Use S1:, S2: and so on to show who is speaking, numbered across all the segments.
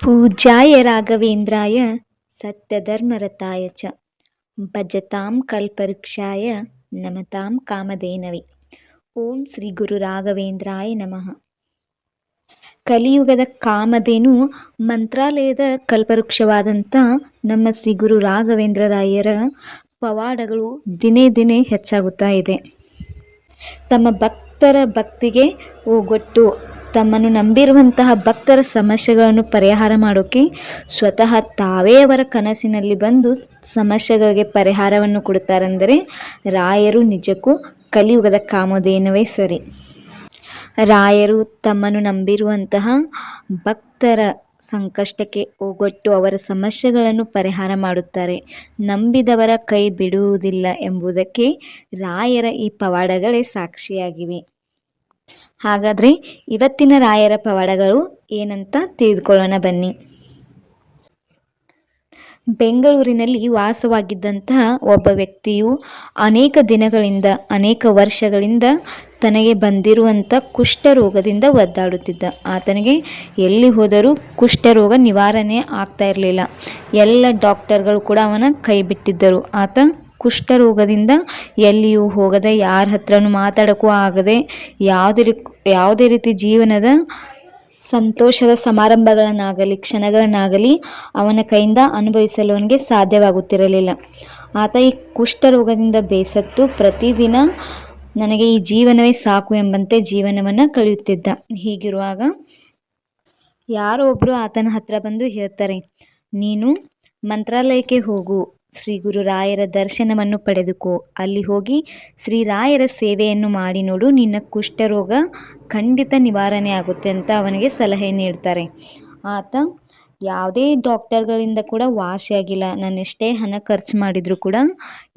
S1: पूज्याय राघवेन्द्राय सत्यधर्मरताय च ಭಜತಾಂ ಕಲ್ಪವೃಕ್ಷಾಯ ನಮತಾಂ ಕಾಮಧೇನವೆ ಓಂ ಶ್ರೀ ಗುರು ರಾಘವೇಂದ್ರಾಯ ನಮಃ ಕಲಿಯುಗದ ಕಾಮಧೇನು ಮಂತ್ರಾಲಯದ ಕಲ್ಪವೃಕ್ಷವಾದಂಥ ನಮ್ಮ ಶ್ರೀ ಗುರು ರಾಘವೇಂದ್ರರಾಯರ ಪವಾಡಗಳು ದಿನೇ ದಿನೇ ಹೆಚ್ಚಾಗುತ್ತಾ ಇದೆ ತಮ್ಮ ಭಕ್ತರ ಭಕ್ತಿಗೆ ಓಗೊಟ್ಟು ತಮ್ಮನ್ನು ನಂಬಿರುವಂತಹ ಭಕ್ತರ ಸಮಸ್ಯೆಗಳನ್ನು ಪರಿಹಾರ ಮಾಡೋಕ್ಕೆ ಸ್ವತಃ ತಾವೇ ಅವರ ಕನಸಿನಲ್ಲಿ ಬಂದು ಸಮಸ್ಯೆಗಳಿಗೆ ಪರಿಹಾರವನ್ನು ಕೊಡುತ್ತಾರೆಂದರೆ ರಾಯರು ನಿಜಕ್ಕೂ ಕಲಿಯುಗದ ಕಾಮೋದೇನವೇ ಸರಿ. ರಾಯರು ತಮ್ಮನ್ನು ನಂಬಿರುವಂತಹ ಭಕ್ತರ ಸಂಕಷ್ಟಕ್ಕೆ ಒಗ್ಗೊಟ್ಟು ಅವರ ಸಮಸ್ಯೆಗಳನ್ನು ಪರಿಹಾರ ಮಾಡುತ್ತಾರೆ. ನಂಬಿದವರ ಕೈ ಬಿಡುವುದಿಲ್ಲ ಎಂಬುದಕ್ಕೆ ರಾಯರ ಈ ಪವಾಡಗಳೇ ಸಾಕ್ಷಿಯಾಗಿವೆ. ಹಾಗಾದರೆ ಇವತ್ತಿನ ರಾಯರ ಪವಾಡಗಳು ಏನಂತ ತಿಳಿದುಕೊಳ್ಳೋಣ ಬನ್ನಿ. ಬೆಂಗಳೂರಿನಲ್ಲಿ ವಾಸವಾಗಿದ್ದಂತಹ ಒಬ್ಬ ವ್ಯಕ್ತಿಯು ಅನೇಕ ದಿನಗಳಿಂದ, ಅನೇಕ ವರ್ಷಗಳಿಂದ ತನಗೆ ಬಂದಿರುವಂಥ ಕುಷ್ಠರೋಗದಿಂದ ಒದ್ದಾಡುತ್ತಿದ್ದ. ಆತನಿಗೆ ಎಲ್ಲಿ ಹೋದರೂ ಕುಷ್ಠರೋಗ ನಿವಾರಣೆ ಆಗ್ತಾ ಇರಲಿಲ್ಲ. ಎಲ್ಲ ಡಾಕ್ಟರ್ಗಳು ಕೂಡ ಅವನ ಕೈ ಬಿಟ್ಟಿದ್ದರು. ಆತ ಕುಷ್ಠರೋಗದಿಂದ ಎಲ್ಲಿಯೂ ಹೋಗದೆ, ಯಾರ ಹತ್ರನೂ ಮಾತಾಡೋಕ್ಕೂ ಆಗದೆ ಯಾವುದೇ ಯಾವುದೇ ರೀತಿ ಜೀವನದ ಸಂತೋಷದ ಸಮಾರಂಭಗಳನ್ನಾಗಲಿ, ಕ್ಷಣಗಳನ್ನಾಗಲಿ ಅವನ ಕೈಯಿಂದ ಅನುಭವಿಸಲು ಅವನಿಗೆ ಸಾಧ್ಯವಾಗುತ್ತಿರಲಿಲ್ಲ. ಆತ ಈ ಕುಷ್ಠರೋಗದಿಂದ ಬೇಸತ್ತು ಪ್ರತಿದಿನ ನನಗೆ ಈ ಜೀವನವೇ ಸಾಕು ಎಂಬಂತೆ ಜೀವನವನ್ನು ಕಳೆಯುತ್ತಿದ್ದ. ಹೀಗಿರುವಾಗ ಯಾರೋ ಒಬ್ಬರು ಆತನ ಹತ್ರ ಬಂದು ಹೇಳ್ತಾರೆ, ನೀನು ಮಂತ್ರಾಲಯಕ್ಕೆ ಹೋಗು ಶ್ರೀ ಗುರುರಾಯರ ದರ್ಶನವನ್ನು ಪಡೆದುಕೋ. ಅಲ್ಲಿ ಹೋಗಿ ಶ್ರೀರಾಯರ ಸೇವೆಯನ್ನು ಮಾಡಿ ನೋಡು. ನಿನ್ನ ಕುಷ್ಠರೋಗ ಖಂಡಿತ ನಿವಾರಣೆ ಆಗುತ್ತೆ ಅಂತ ಅವನಿಗೆ ಸಲಹೆ ನೀಡ್ತಾರೆ. ಆತ, ಯಾವುದೇ ಡಾಕ್ಟರ್ಗಳಿಂದ ಕೂಡ ವಾಸಿಯಾಗಿಲ್ಲ ನಾನು ಎಷ್ಟೇ ಹಣ ಖರ್ಚು ಮಾಡಿದರೂ ಕೂಡ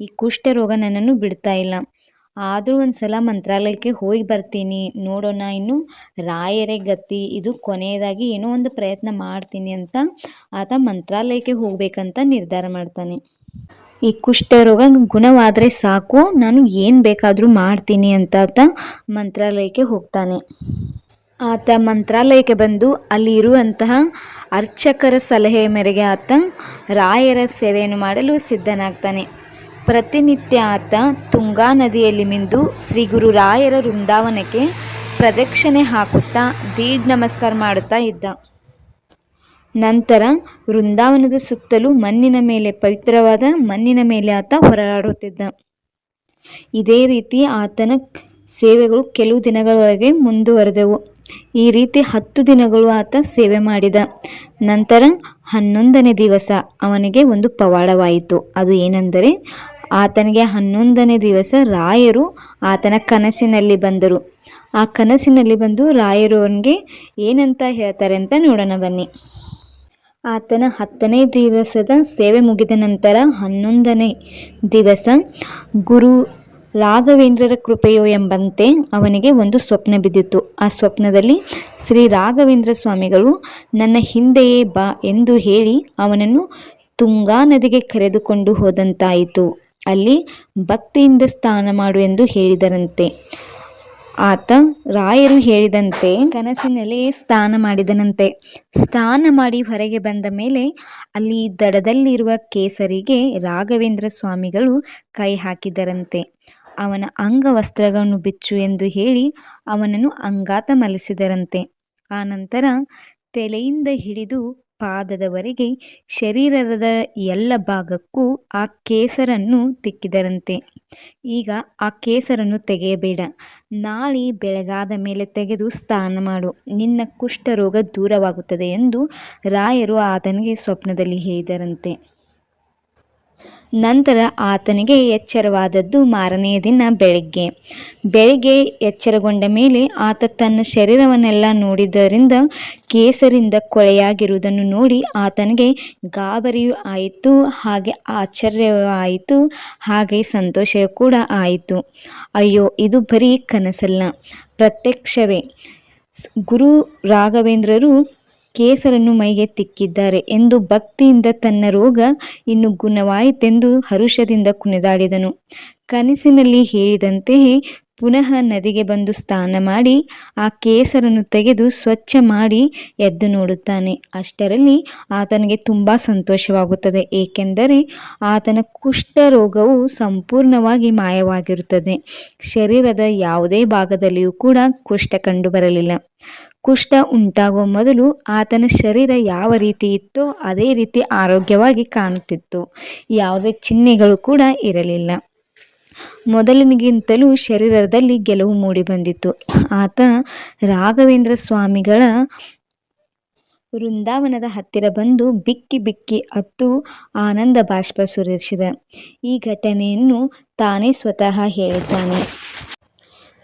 S1: ಈ ಕುಷ್ಠರೋಗ ನನ್ನನ್ನು ಬಿಡ್ತಾ ಇಲ್ಲ. ಆದರೂ ಒಂದು ಸಲ ಮಂತ್ರಾಲಯಕ್ಕೆ ಹೋಗಿ ಬರ್ತೀನಿ. ನೋಡೋಣ ಇನ್ನು. ರಾಯರೇ ಗತಿ. ಇದು ಕೊನೆಯದಾಗಿ ಏನೋ ಒಂದು ಪ್ರಯತ್ನ ಮಾಡ್ತೀನಿ ಅಂತ ಆತ ಮಂತ್ರಾಲಯಕ್ಕೆ ಹೋಗಬೇಕಂತ ನಿರ್ಧಾರ ಮಾಡ್ತಾನೆ. ಈ ಕುಷ್ಠರೋಗ ಗುಣವಾದರೆ ಸಾಕು, ನಾನು ಏನು ಬೇಕಾದರೂ ಮಾಡ್ತೀನಿ ಅಂತ ಆತ ಮಂತ್ರಾಲಯಕ್ಕೆ ಹೋಗ್ತಾನೆ. ಆತ ಮಂತ್ರಾಲಯಕ್ಕೆ ಬಂದು ಅಲ್ಲಿ ಇರುವಂತಹ ಅರ್ಚಕರ ಸಲಹೆಯ ಮೇರೆಗೆ ಆತ ರಾಯರ ಸೇವೆಯನ್ನು ಮಾಡಲು ಸಿದ್ಧನಾಗ್ತಾನೆ. ಪ್ರತಿನಿತ್ಯ ಆತ ತುಂಗಾ ನದಿಯಲ್ಲಿ ಮಿಂದು ಶ್ರೀ ಗುರು ರಾಯರ ವೃಂದಾವನಕ್ಕೆ ಪ್ರದಕ್ಷಿಣೆ ಹಾಕುತ್ತಾ ದೀಡ್ ನಮಸ್ಕಾರ ಮಾಡುತ್ತಾ ಇದ್ದ. ನಂತರ ವೃಂದಾವನದ ಸುತ್ತಲೂ ಮಣ್ಣಿನ ಮೇಲೆ ಪವಿತ್ರವಾದ ಮಣ್ಣಿನ ಮೇಲೆ ಆತ ಹೊರಳಾಡುತ್ತಿದ್ದ ಇದೇ ರೀತಿ ಆತನ ಸೇವೆಗಳು ಕೆಲವು ದಿನಗಳವರೆಗೆ ಮುಂದುವರೆದವು. ಈ ರೀತಿ ಹತ್ತು ದಿನಗಳು ಆತ ಸೇವೆ ಮಾಡಿದ. ನಂತರ ಹನ್ನೊಂದನೇ ದಿವಸ ಅವನಿಗೆ ಒಂದು ಪವಾಡವಾಯಿತು. ಅದು ಏನೆಂದರೆ, ಆತನಿಗೆ ಹನ್ನೊಂದನೇ ದಿವಸ ರಾಯರು ಆತನ ಕನಸಿನಲ್ಲಿ ಬಂದರು. ಆ ಕನಸಿನಲ್ಲಿ ಬಂದು ರಾಯರು ಅವನಿಗೆ, ಏನಂತ ಹೇಳ್ತಾರೆ ಅಂತ ನೋಡೋಣ ಬನ್ನಿ. ಆತನ ಹತ್ತನೇ ದಿವಸದ ಸೇವೆ ಮುಗಿದ ನಂತರ ಹನ್ನೊಂದನೇ ದಿವಸ ಗುರು ರಾಘವೇಂದ್ರರ ಕೃಪೆಯೋ ಎಂಬಂತೆ ಅವನಿಗೆ ಒಂದು ಸ್ವಪ್ನ ಬಿದ್ದಿತ್ತು ಆ ಸ್ವಪ್ನದಲ್ಲಿ ಶ್ರೀ ರಾಘವೇಂದ್ರ ಸ್ವಾಮಿಗಳು, ನನ್ನ ಹಿಂದೆಯೇ ಬಾ ಎಂದು ಹೇಳಿ ಅವನನ್ನು ತುಂಗಾ ನದಿಗೆ ಕರೆದುಕೊಂಡು ಹೋದಂತಾಯಿತು. ಅಲ್ಲಿ ಭಕ್ತಿಯಿಂದ ಸ್ನಾನ ಮಾಡು ಎಂದು ಹೇಳಿದರಂತೆ. ಆತ ರಾಯರು ಹೇಳಿದಂತೆ ಕನಸಿನಲ್ಲಿ ಸ್ನಾನ ಮಾಡಿದನಂತೆ. ಸ್ನಾನ ಮಾಡಿ ಹೊರಗೆ ಬಂದ ಮೇಲೆ ಅಲ್ಲಿ ದಡದಲ್ಲಿರುವ ಕೇಸರಿಗೆ ರಾಘವೇಂದ್ರ ಸ್ವಾಮಿಗಳು ಕೈ ಹಾಕಿದರಂತೆ. ಅವನ ಅಂಗವಸ್ತ್ರಗಳನ್ನು ಬಿಚ್ಚು ಎಂದು ಹೇಳಿ ಅವನನ್ನು ಅಂಗಾತ ಮಲಿಸಿದರಂತೆ. ಆನಂತರ ತಲೆಯಿಂದ ಹಿಡಿದು ಪಾದದವರೆಗೆ ಶರೀರದ ಎಲ್ಲ ಭಾಗಕ್ಕೂ ಆ ಕೇಸರನ್ನು ತಿಕ್ಕಿದರಂತೆ. ಈಗ ಆ ಕೇಸರನ್ನು ತೆಗೆಯಬೇಡ. ನಾಳೆ ಬೆಳಗಾದ ಮೇಲೆ ತೆಗೆದು ಸ್ನಾನ ಮಾಡು. ನಿನ್ನ ಕುಷ್ಠರೋಗ ದೂರವಾಗುತ್ತದೆ ಎಂದು ರಾಯರು ಆತನಿಗೆ ಸ್ವಪ್ನದಲ್ಲಿ ಹೇಳಿದರಂತೆ. ನಂತರ ಆತನಿಗೆ ಎಚ್ಚರವಾದದ್ದು ಮಾರನೆಯ ದಿನ ಬೆಳಗ್ಗೆ. ಬೆಳಗ್ಗೆ ಎಚ್ಚರಗೊಂಡ ಮೇಲೆ ಆತ ತನ್ನ ಶರೀರವನ್ನೆಲ್ಲ ನೋಡಿದ್ದರಿಂದ ಕೇಸರಿಂದ ಕೊಳೆಯಾಗಿರುವುದನ್ನು ನೋಡಿ ಆತನಿಗೆ ಗಾಬರಿಯೂ ಆಯಿತು, ಹಾಗೆ ಆಶ್ಚರ್ಯವೂ ಆಯಿತು, ಹಾಗೆ ಸಂತೋಷವೂ ಕೂಡ ಆಯಿತು. ಅಯ್ಯೋ, ಇದು ಬರೀ ಕನಸಲ್ಲ. ಪ್ರತ್ಯಕ್ಷವೇ. ಗುರು ರಾಘವೇಂದ್ರರು ಕೇಸರನ್ನು ಮೈಗೆ ತಿಕ್ಕಿದ್ದಾರೆ ಎಂದು ಭಕ್ತಿಯಿಂದ ತನ್ನ ರೋಗ ಇನ್ನು ಗುಣವಾಯಿತೆಂದು ಹರುಷದಿಂದ ಕುಣಿದಾಡಿದನು. ಕನಸಿನಲ್ಲಿ ಹೇಳಿದಂತೆಯೇ ಪುನಃ ನದಿಗೆ ಬಂದು ಸ್ನಾನ ಮಾಡಿ ಆ ಕೇಸರನ್ನು ತೆಗೆದು ಸ್ವಚ್ಛ ಮಾಡಿ ಎದ್ದು ನೋಡುತ್ತಾನೆ. ಅಷ್ಟರಲ್ಲಿ ಆತನಿಗೆ ತುಂಬ ಸಂತೋಷವಾಗುತ್ತದೆ, ಏಕೆಂದರೆ ಆತನ ಕುಷ್ಠರೋಗವು ಸಂಪೂರ್ಣವಾಗಿ ಮಾಯವಾಗಿರುತ್ತದೆ. ಶರೀರದ ಯಾವುದೇ ಭಾಗದಲ್ಲಿಯೂ ಕೂಡ ಕುಷ್ಠ ಕಂಡುಬರಲಿಲ್ಲ. ಕುಷ್ಠ ಉಂಟಾಗುವ ಮೊದಲು ಆತನ ಶರೀರ ಯಾವ ರೀತಿ ಇತ್ತೋ ಅದೇ ರೀತಿ ಆರೋಗ್ಯವಾಗಿ ಕಾಣುತ್ತಿತ್ತು. ಯಾವುದೇ ಚಿಹ್ನೆಗಳು ಕೂಡ ಇರಲಿಲ್ಲ. ಮೊದಲಿನಗಿಂತಲೂ ಶರೀರದಲ್ಲಿ ಗೆಲುವು ಮೂಡಿ ಬಂದಿತ್ತು. ಆತ ರಾಘವೇಂದ್ರ ಸ್ವಾಮಿಗಳ ವೃಂದಾವನದ ಹತ್ತಿರ ಬಂದು ಬಿಕ್ಕಿ ಬಿಕ್ಕಿ ಅತ್ತು ಆನಂದ ಬಾಷ್ಪ ಸುರಿಸಿದ. ಈ ಘಟನೆಯನ್ನು ತಾನೇ ಸ್ವತಃ ಹೇಳಿದ್ದಾನೆ.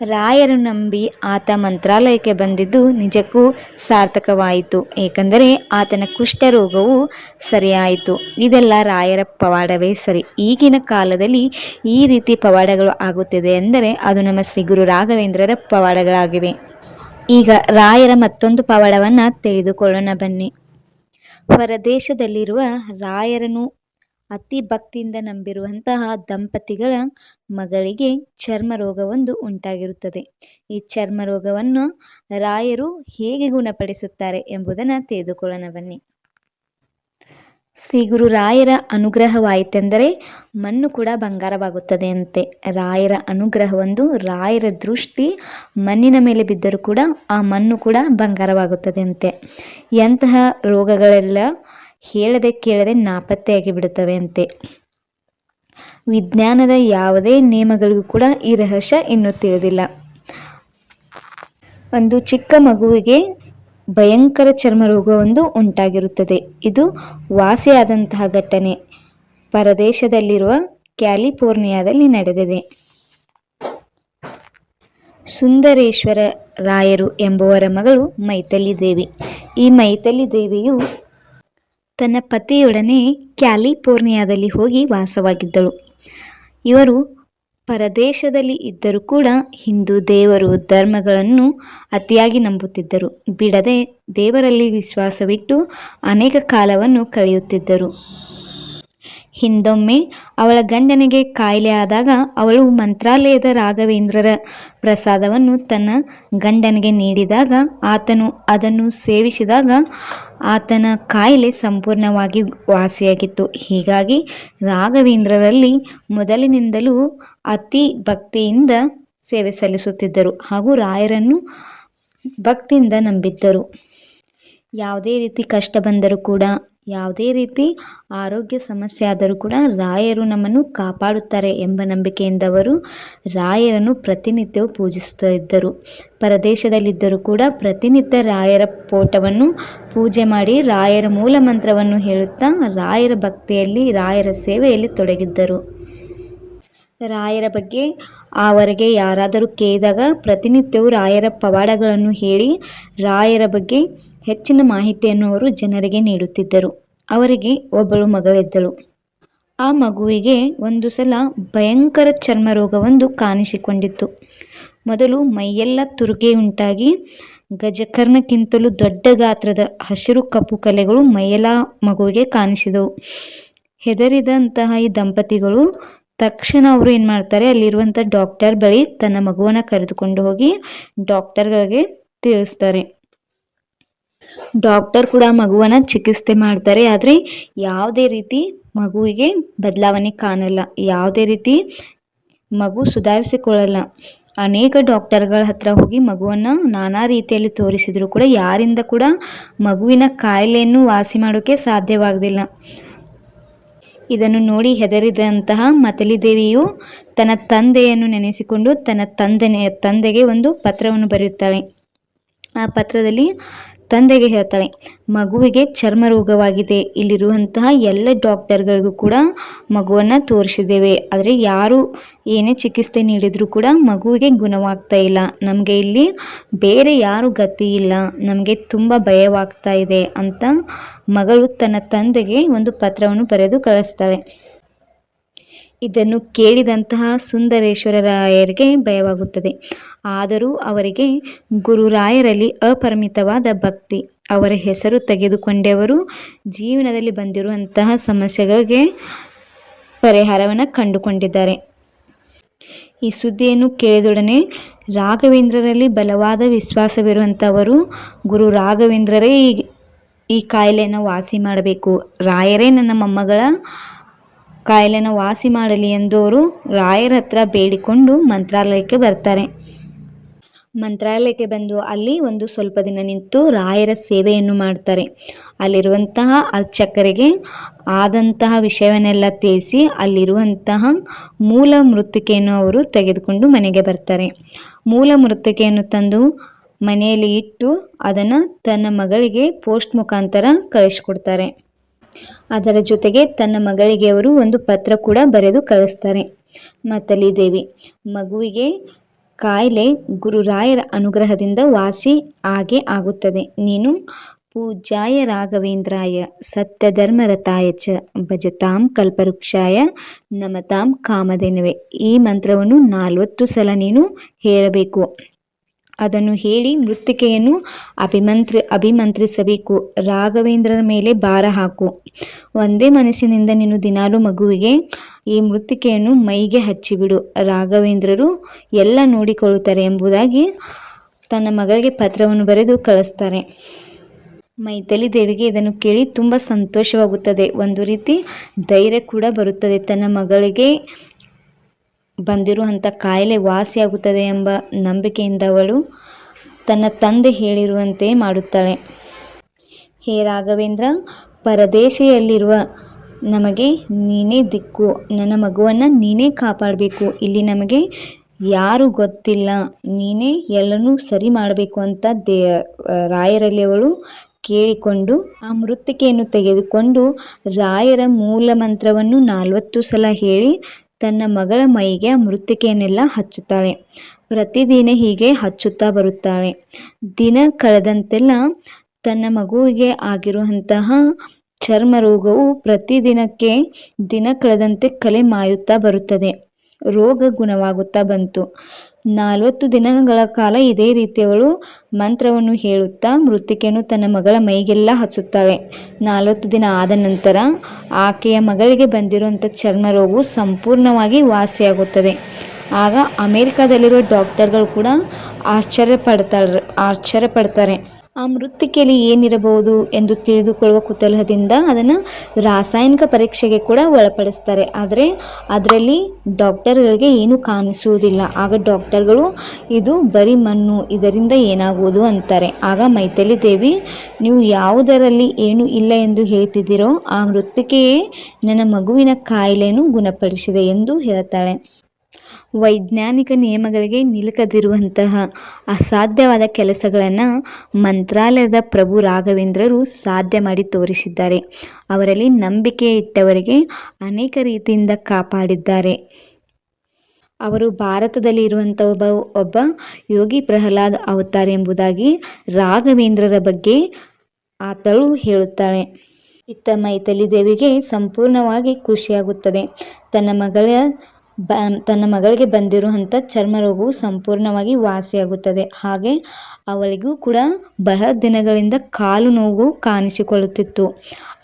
S1: ರಾಯರು ನಂಬಿ ಆತ ಮಂತ್ರಾಲಯಕ್ಕೆ ಬಂದಿದ್ದು ನಿಜಕ್ಕೂ ಸಾರ್ಥಕವಾಯಿತು. ಏಕೆಂದರೆ ಆತನ ಕುಷ್ಠರೋಗವು ಸರಿಯಾಯಿತು. ಇದೆಲ್ಲ ರಾಯರ ಪವಾಡವೇ ಸರಿ. ಈಗಿನ ಕಾಲದಲ್ಲಿ ಈ ರೀತಿ ಪವಾಡಗಳು ಆಗುತ್ತಿದೆ ಎಂದರೆ ಅದು ನಮ್ಮ ಶ್ರೀ ಗುರು ರಾಘವೇಂದ್ರರ ಪವಾಡಗಳಾಗಿವೆ. ಈಗ ರಾಯರ ಮತ್ತೊಂದು ಪವಾಡವನ್ನು ತಿಳಿದುಕೊಳ್ಳೋಣ ಬನ್ನಿ. ಹೊರದೇಶದಲ್ಲಿರುವ ರಾಯರನ್ನು ಅತಿ ಭಕ್ತಿಯಿಂದ ನಂಬಿರುವಂತಹ ದಂಪತಿಗಳ ಮಗಳಿಗೆ ಚರ್ಮ ರೋಗವೊಂದು ಉಂಟಾಗಿರುತ್ತದೆ. ಈ ಚರ್ಮ ರೋಗವನ್ನು ರಾಯರು ಹೇಗೆ ಗುಣಪಡಿಸುತ್ತಾರೆ ಎಂಬುದನ್ನು ತಿಳಿದುಕೊಳ್ಳೋಣ ಬನ್ನಿ. ಶ್ರೀ ಗುರು ರಾಯರ ಅನುಗ್ರಹವಾಯಿತೆಂದರೆ ಮಣ್ಣು ಕೂಡ ಬಂಗಾರವಾಗುತ್ತದೆ ಅಂತೆ ರಾಯರ ಅನುಗ್ರಹವೊಂದು ರಾಯರ ದೃಷ್ಟಿ ಮಣ್ಣಿನ ಮೇಲೆ ಬಿದ್ದರೂ ಕೂಡ ಆ ಮಣ್ಣು ಕೂಡ ಬಂಗಾರವಾಗುತ್ತದೆ ಅಂತೆ ಎಂತಹ ರೋಗಗಳೆಲ್ಲ ಹೇಳದೆ ಕೇಳದೆ ನಾಪತ್ತೆಯಾಗಿ ಬಿಡುತ್ತವೆ ಅಂತೆ ವಿಜ್ಞಾನದ ಯಾವುದೇ ನಿಯಮಗಳಿಗೂ ಕೂಡ ಈ ರಹಸ್ಯ ಇನ್ನೂ ತಿಳಿದಿಲ್ಲ. ಒಂದು ಚಿಕ್ಕ ಮಗುವಿಗೆ ಭಯಂಕರ ಚರ್ಮ ರೋಗವೊಂದು ಉಂಟಾಗಿರುತ್ತದೆ. ಇದು ವಾಸಿಯಾದಂತಹ ಘಟನೆ. ಪರದೇಶದಲ್ಲಿರುವ ಕ್ಯಾಲಿಫೋರ್ನಿಯಾದಲ್ಲಿ ನಡೆದಿದೆ. ಸುಂದರೇಶ್ವರ ರಾಯರು ಎಂಬುವರ ಮಗಳು ಮೈಥಲಿ ದೇವಿ. ಈ ಮೈಥಲಿ ದೇವಿಯು ತನ್ನ ಪತಿಯೊಡನೆ ಕ್ಯಾಲಿಫೋರ್ನಿಯಾದಲ್ಲಿ ಹೋಗಿ ವಾಸವಾಗಿದ್ದಳು. ಇವರು ಪರದೇಶದಲ್ಲಿ ಇದ್ದರೂ ಕೂಡ ಹಿಂದೂ ದೇವರು ಧರ್ಮಗಳನ್ನು ಅತಿಯಾಗಿ ನಂಬುತ್ತಿದ್ದರು. ಬಿಡದೆ ದೇವರಲ್ಲಿ ವಿಶ್ವಾಸವಿಟ್ಟು ಅನೇಕ ಕಾಲವನ್ನು ಕಳೆಯುತ್ತಿದ್ದರು. ಹಿಂದೊಮ್ಮೆ ಅವಳ ಗಂಡನಿಗೆ ಕಾಯಿಲೆ ಆದಾಗ ಅವಳು ಮಂತ್ರಾಲಯದ ರಾಘವೇಂದ್ರರ ಪ್ರಸಾದವನ್ನು ತನ್ನ ಗಂಡನಿಗೆ ನೀಡಿದಾಗ ಆತನು ಅದನ್ನು ಸೇವಿಸಿದಾಗ ಆತನ ಕಾಯಿಲೆ ಸಂಪೂರ್ಣವಾಗಿ ವಾಸಿಯಾಗಿತ್ತು. ಹೀಗಾಗಿ ರಾಘವೇಂದ್ರರಲ್ಲಿ ಮೊದಲಿನಿಂದಲೂ ಅತಿ ಭಕ್ತಿಯಿಂದ ಸೇವೆ ಸಲ್ಲಿಸುತ್ತಿದ್ದರು ಹಾಗೂ ರಾಯರನ್ನು ಭಕ್ತಿಯಿಂದ ನಂಬಿದ್ದರು. ಯಾವುದೇ ರೀತಿ ಕಷ್ಟ ಬಂದರೂ ಕೂಡ ಯಾವುದೇ ರೀತಿ ಆರೋಗ್ಯ ಸಮಸ್ಯೆ ಆದರೂ ಕೂಡ ರಾಯರು ನಮ್ಮನ್ನು ಕಾಪಾಡುತ್ತಾರೆ ಎಂಬ ನಂಬಿಕೆಯಿಂದವರು ರಾಯರನ್ನು ಪ್ರತಿನಿತ್ಯವೂ ಪೂಜಿಸುತ್ತಾ ಇದ್ದರು. ಪರದೇಶದಲ್ಲಿದ್ದರೂ ಕೂಡ ಪ್ರತಿನಿತ್ಯ ರಾಯರ ಪೋಟವನ್ನು ಪೂಜೆ ಮಾಡಿ ರಾಯರ ಮೂಲ ಮಂತ್ರವನ್ನು ಹೇಳುತ್ತಾ ರಾಯರ ಭಕ್ತಿಯಲ್ಲಿ, ರಾಯರ ಸೇವೆಯಲ್ಲಿ ತೊಡಗಿದ್ದರು. ರಾಯರ ಬಗ್ಗೆ ಅವರಿಗೆ ಯಾರಾದರೂ ಕೇಳಿದಾಗ ಪ್ರತಿನಿತ್ಯವೂ ರಾಯರ ಪವಾಡಗಳನ್ನು ಹೇಳಿ ರಾಯರ ಬಗ್ಗೆ ಹೆಚ್ಚಿನ ಮಾಹಿತಿಯನ್ನು ಅವರು ಜನರಿಗೆ ನೀಡುತ್ತಿದ್ದರು. ಅವರಿಗೆ ಒಬ್ಬಳು ಮಗಳಿದ್ದಳು. ಆ ಮಗುವಿಗೆ ಒಂದು ಸಲ ಭಯಂಕರ ಚರ್ಮ ರೋಗವೊಂದು ಕಾಣಿಸಿಕೊಂಡಿತ್ತು. ಮೊದಲು ಮೈಯೆಲ್ಲ ತುರುಗೆ ಉಂಟಾಗಿ ಗಜಕರ್ಣಕ್ಕಿಂತಲೂ ದೊಡ್ಡ ಗಾತ್ರದ ಹಸಿರು ಕಪ್ಪು ಕಲೆಗಳು ಮೈಯೆಲ್ಲ ಮಗುವಿಗೆ ಕಾಣಿಸಿದವು. ಹೆದರಿದಂತಹ ಈ ದಂಪತಿಗಳು ತಕ್ಷಣ ಅವರು ಏನು ಮಾಡ್ತಾರೆ ಅಲ್ಲಿರುವಂಥ ಡಾಕ್ಟರ್ ಬಳಿ ತನ್ನ ಮಗುವನ್ನು ಕರೆದುಕೊಂಡು ಹೋಗಿ ಡಾಕ್ಟರ್ಗಳಿಗೆ ತಿಳಿಸ್ತಾರೆ. ಡಾಕ್ಟರ್ ಕೂಡ ಮಗುವನ್ನು ಚಿಕಿತ್ಸೆ ಮಾಡ್ತಾರೆ, ಆದರೆ ಯಾವುದೇ ರೀತಿ ಮಗುವಿಗೆ ಬದಲಾವಣೆ ಕಾಣಲ್ಲ. ಯಾವುದೇ ರೀತಿ ಮಗು ಸುಧಾರಿಸಿಕೊಳ್ಳಲ್ಲ. ಅನೇಕ ಡಾಕ್ಟರ್ಗಳ ಹತ್ರ ಹೋಗಿ ಮಗುವನ್ನು ನಾನಾ ರೀತಿಯಲ್ಲಿ ತೋರಿಸಿದರೂ ಕೂಡ ಯಾರಿಂದ ಕೂಡ ಮಗುವಿನ ಕಾಯಿಲೆಯನ್ನು ವಾಸಿ ಮಾಡೋಕ್ಕೆ ಸಾಧ್ಯವಾಗಲಿಲ್ಲ ಇದನ್ನು ನೋಡಿ ಹೆದರಿದಂತಹ ಮತಲಿ ದೇವಿಯು ತನ್ನ ತಂದೆಯನ್ನು ನೆನೆಸಿಕೊಂಡು ತನ್ನ ತಂದೆಯ ತಂದೆಗೆ ಒಂದು ಪತ್ರವನ್ನು ಬರೆಯುತ್ತಾಳೆ. ಆ ಪತ್ರದಲ್ಲಿ ತಂದೆಗೆ ಹೇಳ್ತಾಳೆ, ಮಗುವಿಗೆ ಚರ್ಮ ರೋಗವಾಗಿದೆ. ಇಲ್ಲಿರುವಂತಹ ಎಲ್ಲ ಡಾಕ್ಟರ್ಗಳಿಗೂ ಕೂಡ ಮಗುವನ್ನು ತೋರಿಸಿದ್ದೇವೆ. ಆದರೆ ಯಾರು ಏನೇ ಚಿಕಿತ್ಸೆ ನೀಡಿದರೂ ಕೂಡ ಮಗುವಿಗೆ ಗುಣವಾಗ್ತಾ ಇಲ್ಲ. ನಮಗೆ ಇಲ್ಲಿ ಬೇರೆ ಯಾರು ಗತಿ ಇಲ್ಲ. ನಮಗೆ ತುಂಬ ಭಯವಾಗ್ತಾ ಇದೆ ಅಂತ ಮಗಳು ತನ್ನ ತಂದೆಗೆ ಒಂದು ಪತ್ರವನ್ನು ಬರೆದು ಕಳಿಸ್ತಾಳೆ. ಇದನ್ನು ಕೇಳಿದಂತಹ ಸುಂದರೇಶ್ವರರಾಯರಿಗೆ ಭಯವಾಗುತ್ತದೆ. ಆದರೂ ಅವರಿಗೆ ಗುರುರಾಯರಲ್ಲಿ ಅಪರಿಮಿತವಾದ ಭಕ್ತಿ. ಅವರ ಹೆಸರು ತೆಗೆದುಕೊಂಡವರು ಜೀವನದಲ್ಲಿ ಬಂದಿರುವಂತಹ ಸಮಸ್ಯೆಗಳಿಗೆ ಪರಿಹಾರವನ್ನು ಕಂಡುಕೊಂಡಿದ್ದಾರೆ. ಈ ಸುದ್ದಿಯನ್ನು ಕೇಳಿದೊಡನೆ ರಾಘವೇಂದ್ರರಲ್ಲಿ ಬಲವಾದ ವಿಶ್ವಾಸವಿರುವಂಥವರು ಗುರು ರಾಘವೇಂದ್ರರೇ ಈ ಈ ಕಾಯಿಲೆಯನ್ನು ವಾಸಿ ಮಾಡಬೇಕು. ರಾಯರೇ ನನ್ನ ಮೊಮ್ಮಗಳ ಕಾಯಿಲೆನ ವಾಸಿ ಮಾಡಲಿ ಎಂದು ಅವರು ರಾಯರ ಹತ್ರ ಬೇಡಿಕೊಂಡು ಮಂತ್ರಾಲಯಕ್ಕೆ ಬರ್ತಾರೆ. ಮಂತ್ರಾಲಯಕ್ಕೆ ಬಂದು ಅಲ್ಲಿ ಒಂದು ಸ್ವಲ್ಪ ದಿನ ನಿಂತು ರಾಯರ ಸೇವೆಯನ್ನು ಮಾಡ್ತಾರೆ. ಅಲ್ಲಿರುವಂತಹ ಅರ್ಚಕರಿಗೆ ಆದಂತಹ ವಿಷಯವನ್ನೆಲ್ಲ ತಿಳಿಸಿ ಅಲ್ಲಿರುವಂತಹ ಮೂಲ ಮೃತ್ತಿಕೆಯನ್ನು ಅವರು ತೆಗೆದುಕೊಂಡು ಮನೆಗೆ ಬರ್ತಾರೆ. ಮೂಲ ಮೃತ್ತಿಕೆಯನ್ನು ತಂದು ಮನೆಯಲ್ಲಿ ಇಟ್ಟು ಅದನ್ನು ತನ್ನ ಮಗಳಿಗೆ ಪೋಸ್ಟ್ ಮುಖಾಂತರ ಕಳಿಸ್ಕೊಡ್ತಾರೆ. ಅದರ ಜೊತೆಗೆ ತನ್ನ ಮಗಳಿಗೆ ಅವರು ಒಂದು ಪತ್ರ ಕೂಡ ಬರೆದು ಕಳಿಸ್ತಾರೆ. ಮತ್ತಲಿ ದೇವಿ, ಮಗುವಿಗೆ ಕಾಯಿಲೆ ಗುರುರಾಯರ ಅನುಗ್ರಹದಿಂದ ವಾಸಿ ಆಗೇ ಆಗುತ್ತದೆ. ನೀನು ಪೂಜಾಯ ರಾಘವೇಂದ್ರಾಯ ಸತ್ಯಧರ್ಮರತಾಯ ಚ ಭಜತಾಂ ಕಲ್ಪವೃಕ್ಷಾಯ ನಮತಾಂ ಕಾಮಧೇನವೆ. ಈ ಮಂತ್ರವನ್ನು ನಾಲ್ವತ್ತು ಸಲ ನೀನು ಹೇಳಬೇಕು. ಅದನ್ನು ಹೇಳಿ ಮೃತ್ತಿಕೆಯನ್ನು ಅಭಿಮಂತ್ರಿ, ಅಭಿಮಂತ್ರಿಸಬೇಕು. ರಾಘವೇಂದ್ರರ ಮೇಲೆ ಭಾರ ಹಾಕು. ಒಂದೇ ಮನಸ್ಸಿನಿಂದ ನೀನು ದಿನಾಲು ಮಗುವಿಗೆ ಈ ಮೃತ್ತಿಕೆಯನ್ನು ಮೈಗೆ ಹಚ್ಚಿಬಿಡು. ರಾಘವೇಂದ್ರರು ಎಲ್ಲ ನೋಡಿಕೊಳ್ಳುತ್ತಾರೆ ಎಂಬುದಾಗಿ ತನ್ನ ಮಗಳಿಗೆ ಪತ್ರವನ್ನು ಬರೆದು ಕಳಿಸ್ತಾರೆ. ಮೈಥಲಿ ದೇವಿಗೆ ಇದನ್ನು ಕೇಳಿ ತುಂಬ ಸಂತೋಷವಾಗುತ್ತದೆ. ಒಂದು ರೀತಿ ಧೈರ್ಯ ಕೂಡ ಬರುತ್ತದೆ. ತನ್ನ ಮಗಳಿಗೆ ಬಂದಿರುವಂಥ ಕಾಯಿಲೆ ವಾಸಿಯಾಗುತ್ತದೆ ಎಂಬ ನಂಬಿಕೆಯಿಂದ ಅವಳು ತನ್ನ ತಂದೆ ಹೇಳಿರುವಂತೆ ಮಾಡುತ್ತಾಳೆ. ಹೇ ರಾಘವೇಂದ್ರ, ಪರದೇಶಿಯಲ್ಲಿರುವ ನಮಗೆ ನೀನೇ ದಿಕ್ಕು. ನನ್ನ ಮಗುವನ್ನು ನೀನೇ ಕಾಪಾಡಬೇಕು. ಇಲ್ಲಿ ನಮಗೆ ಯಾರು ಗೊತ್ತಿಲ್ಲ. ನೀನೇ ಎಲ್ಲನೂ ಸರಿ ಮಾಡಬೇಕು ಅಂತ ದೇ ರಾಯರಲ್ಲಿ ಅವಳು ಕೇಳಿಕೊಂಡು ಆ ಮೃತ್ತಿಕೆಯನ್ನು ತೆಗೆದುಕೊಂಡು ರಾಯರ ಮೂಲ ಮಂತ್ರವನ್ನು ನಲವತ್ತು ಸಲ ಹೇಳಿ ತನ್ನ ಮಗಳ ಮೈಗೆ ಮೃತ್ತಿಕೆಯನ್ನೆಲ್ಲ ಹಚ್ಚುತ್ತಾಳೆ. ಪ್ರತಿದಿನ ಹೀಗೆ ಹಚ್ಚುತ್ತಾ ಬರುತ್ತಾಳೆ. ದಿನ ಕಳೆದಂತೆಲ್ಲ ತನ್ನ ಮಗುವಿಗೆ ಆಗಿರುವಂತಹ ಚರ್ಮ ರೋಗವು ಪ್ರತಿದಿನಕ್ಕೆ ದಿನ ಕಳೆದಂತೆ ಕಲೆ ಮಾಯುತ್ತಾ ಬರುತ್ತದೆ. ರೋಗ ಗುಣವಾಗುತ್ತಾ ಬಂತು. ನಲವತ್ತು ದಿನಗಳ ಕಾಲ ಇದೇ ರೀತಿಯವಳು ಮಂತ್ರವನ್ನು ಹೇಳುತ್ತಾ ಮೃತ್ತಿಕೆಯನ್ನು ತನ್ನ ಮಗಳ ಮೈಗೆಲ್ಲ ಹಚ್ಚುತ್ತಾಳೆ. ನಲವತ್ತು ದಿನ ಆದ ನಂತರ ಆಕೆಯ ಮಗಳಿಗೆ ಬಂದಿರುವಂಥ ಚರ್ಮ ರೋಗವು ಸಂಪೂರ್ಣವಾಗಿ ವಾಸಿಯಾಗುತ್ತದೆ. ಆಗ ಅಮೇರಿಕಾದಲ್ಲಿರುವ ಡಾಕ್ಟರ್ಗಳು ಕೂಡ ಆಶ್ಚರ್ಯ ಪಡ್ತಾಳ ಆಶ್ಚರ್ಯ ಪಡ್ತಾರೆ ಆ ಮೃತ್ತಿಕೆಯಲ್ಲಿ ಏನಿರಬಹುದು ಎಂದು ತಿಳಿದುಕೊಳ್ಳುವ ಕುತೂಹಲದಿಂದ ಅದನ್ನು ರಾಸಾಯನಿಕ ಪರೀಕ್ಷೆಗೆ ಕೂಡ ಒಳಪಡಿಸ್ತಾರೆ. ಆದರೆ ಅದರಲ್ಲಿ ಡಾಕ್ಟರ್ಗಳಿಗೆ ಏನೂ ಕಾಣಿಸುವುದಿಲ್ಲ. ಆಗ ಡಾಕ್ಟರ್ಗಳು ಇದು ಬರೀ ಮಣ್ಣು, ಇದರಿಂದ ಏನಾಗುವುದು ಅಂತಾರೆ. ಆಗ ಮೈಥಲಿ ದೇವಿ ನೀವು ಯಾವುದರಲ್ಲಿ ಏನೂ ಇಲ್ಲ ಎಂದು ಹೇಳ್ತಿದ್ದೀರೋ ಆ ಮೃತ್ತಿಕೆಯೇ ನನ್ನ ಮಗುವಿನ ಕಾಯಿಲೆಯನ್ನು ಗುಣಪಡಿಸಿದೆ ಎಂದು ಹೇಳ್ತಾಳೆ. ವೈಜ್ಞಾನಿಕ ನಿಯಮಗಳಿಗೆ ನಿಲುಕದಿರುವಂತಹ ಅಸಾಧ್ಯವಾದ ಕೆಲಸಗಳನ್ನು ಮಂತ್ರಾಲಯದ ಪ್ರಭು ರಾಘವೇಂದ್ರರು ಸಾಧ್ಯ ಮಾಡಿ ತೋರಿಸಿದ್ದಾರೆ. ಅವರಲ್ಲಿ ನಂಬಿಕೆ ಇಟ್ಟವರಿಗೆ ಅನೇಕ ರೀತಿಯಿಂದ ಕಾಪಾಡಿದ್ದಾರೆ. ಅವರು ಭಾರತದಲ್ಲಿ ಇರುವಂಥ ಒಬ್ಬ ಒಬ್ಬ ಯೋಗಿ ಪ್ರಹ್ಲಾದ್ ಅವತಾರ ಎಂಬುದಾಗಿ ರಾಘವೇಂದ್ರರ ಬಗ್ಗೆ ಆತಳು ಹೇಳುತ್ತಾಳೆ. ಇತ್ತ ಮೈಥಲಿ ದೇವಿಗೆ ಸಂಪೂರ್ಣವಾಗಿ ಖುಷಿಯಾಗುತ್ತದೆ. ತನ್ನ ಮಗಳ ಬ, ತನ್ನ ಮಗಳಿಗೆ ಬಂದಿರುವಂಥ ಚರ್ಮ ರೋಗವು ಸಂಪೂರ್ಣವಾಗಿ ವಾಸಿಯಾಗುತ್ತದೆ. ಹಾಗೆ ಅವಳಿಗೂ ಕೂಡ ಬಹಳ ದಿನಗಳಿಂದ ಕಾಲು ನೋವು ಕಾಣಿಸಿಕೊಳ್ಳುತ್ತಿತ್ತು.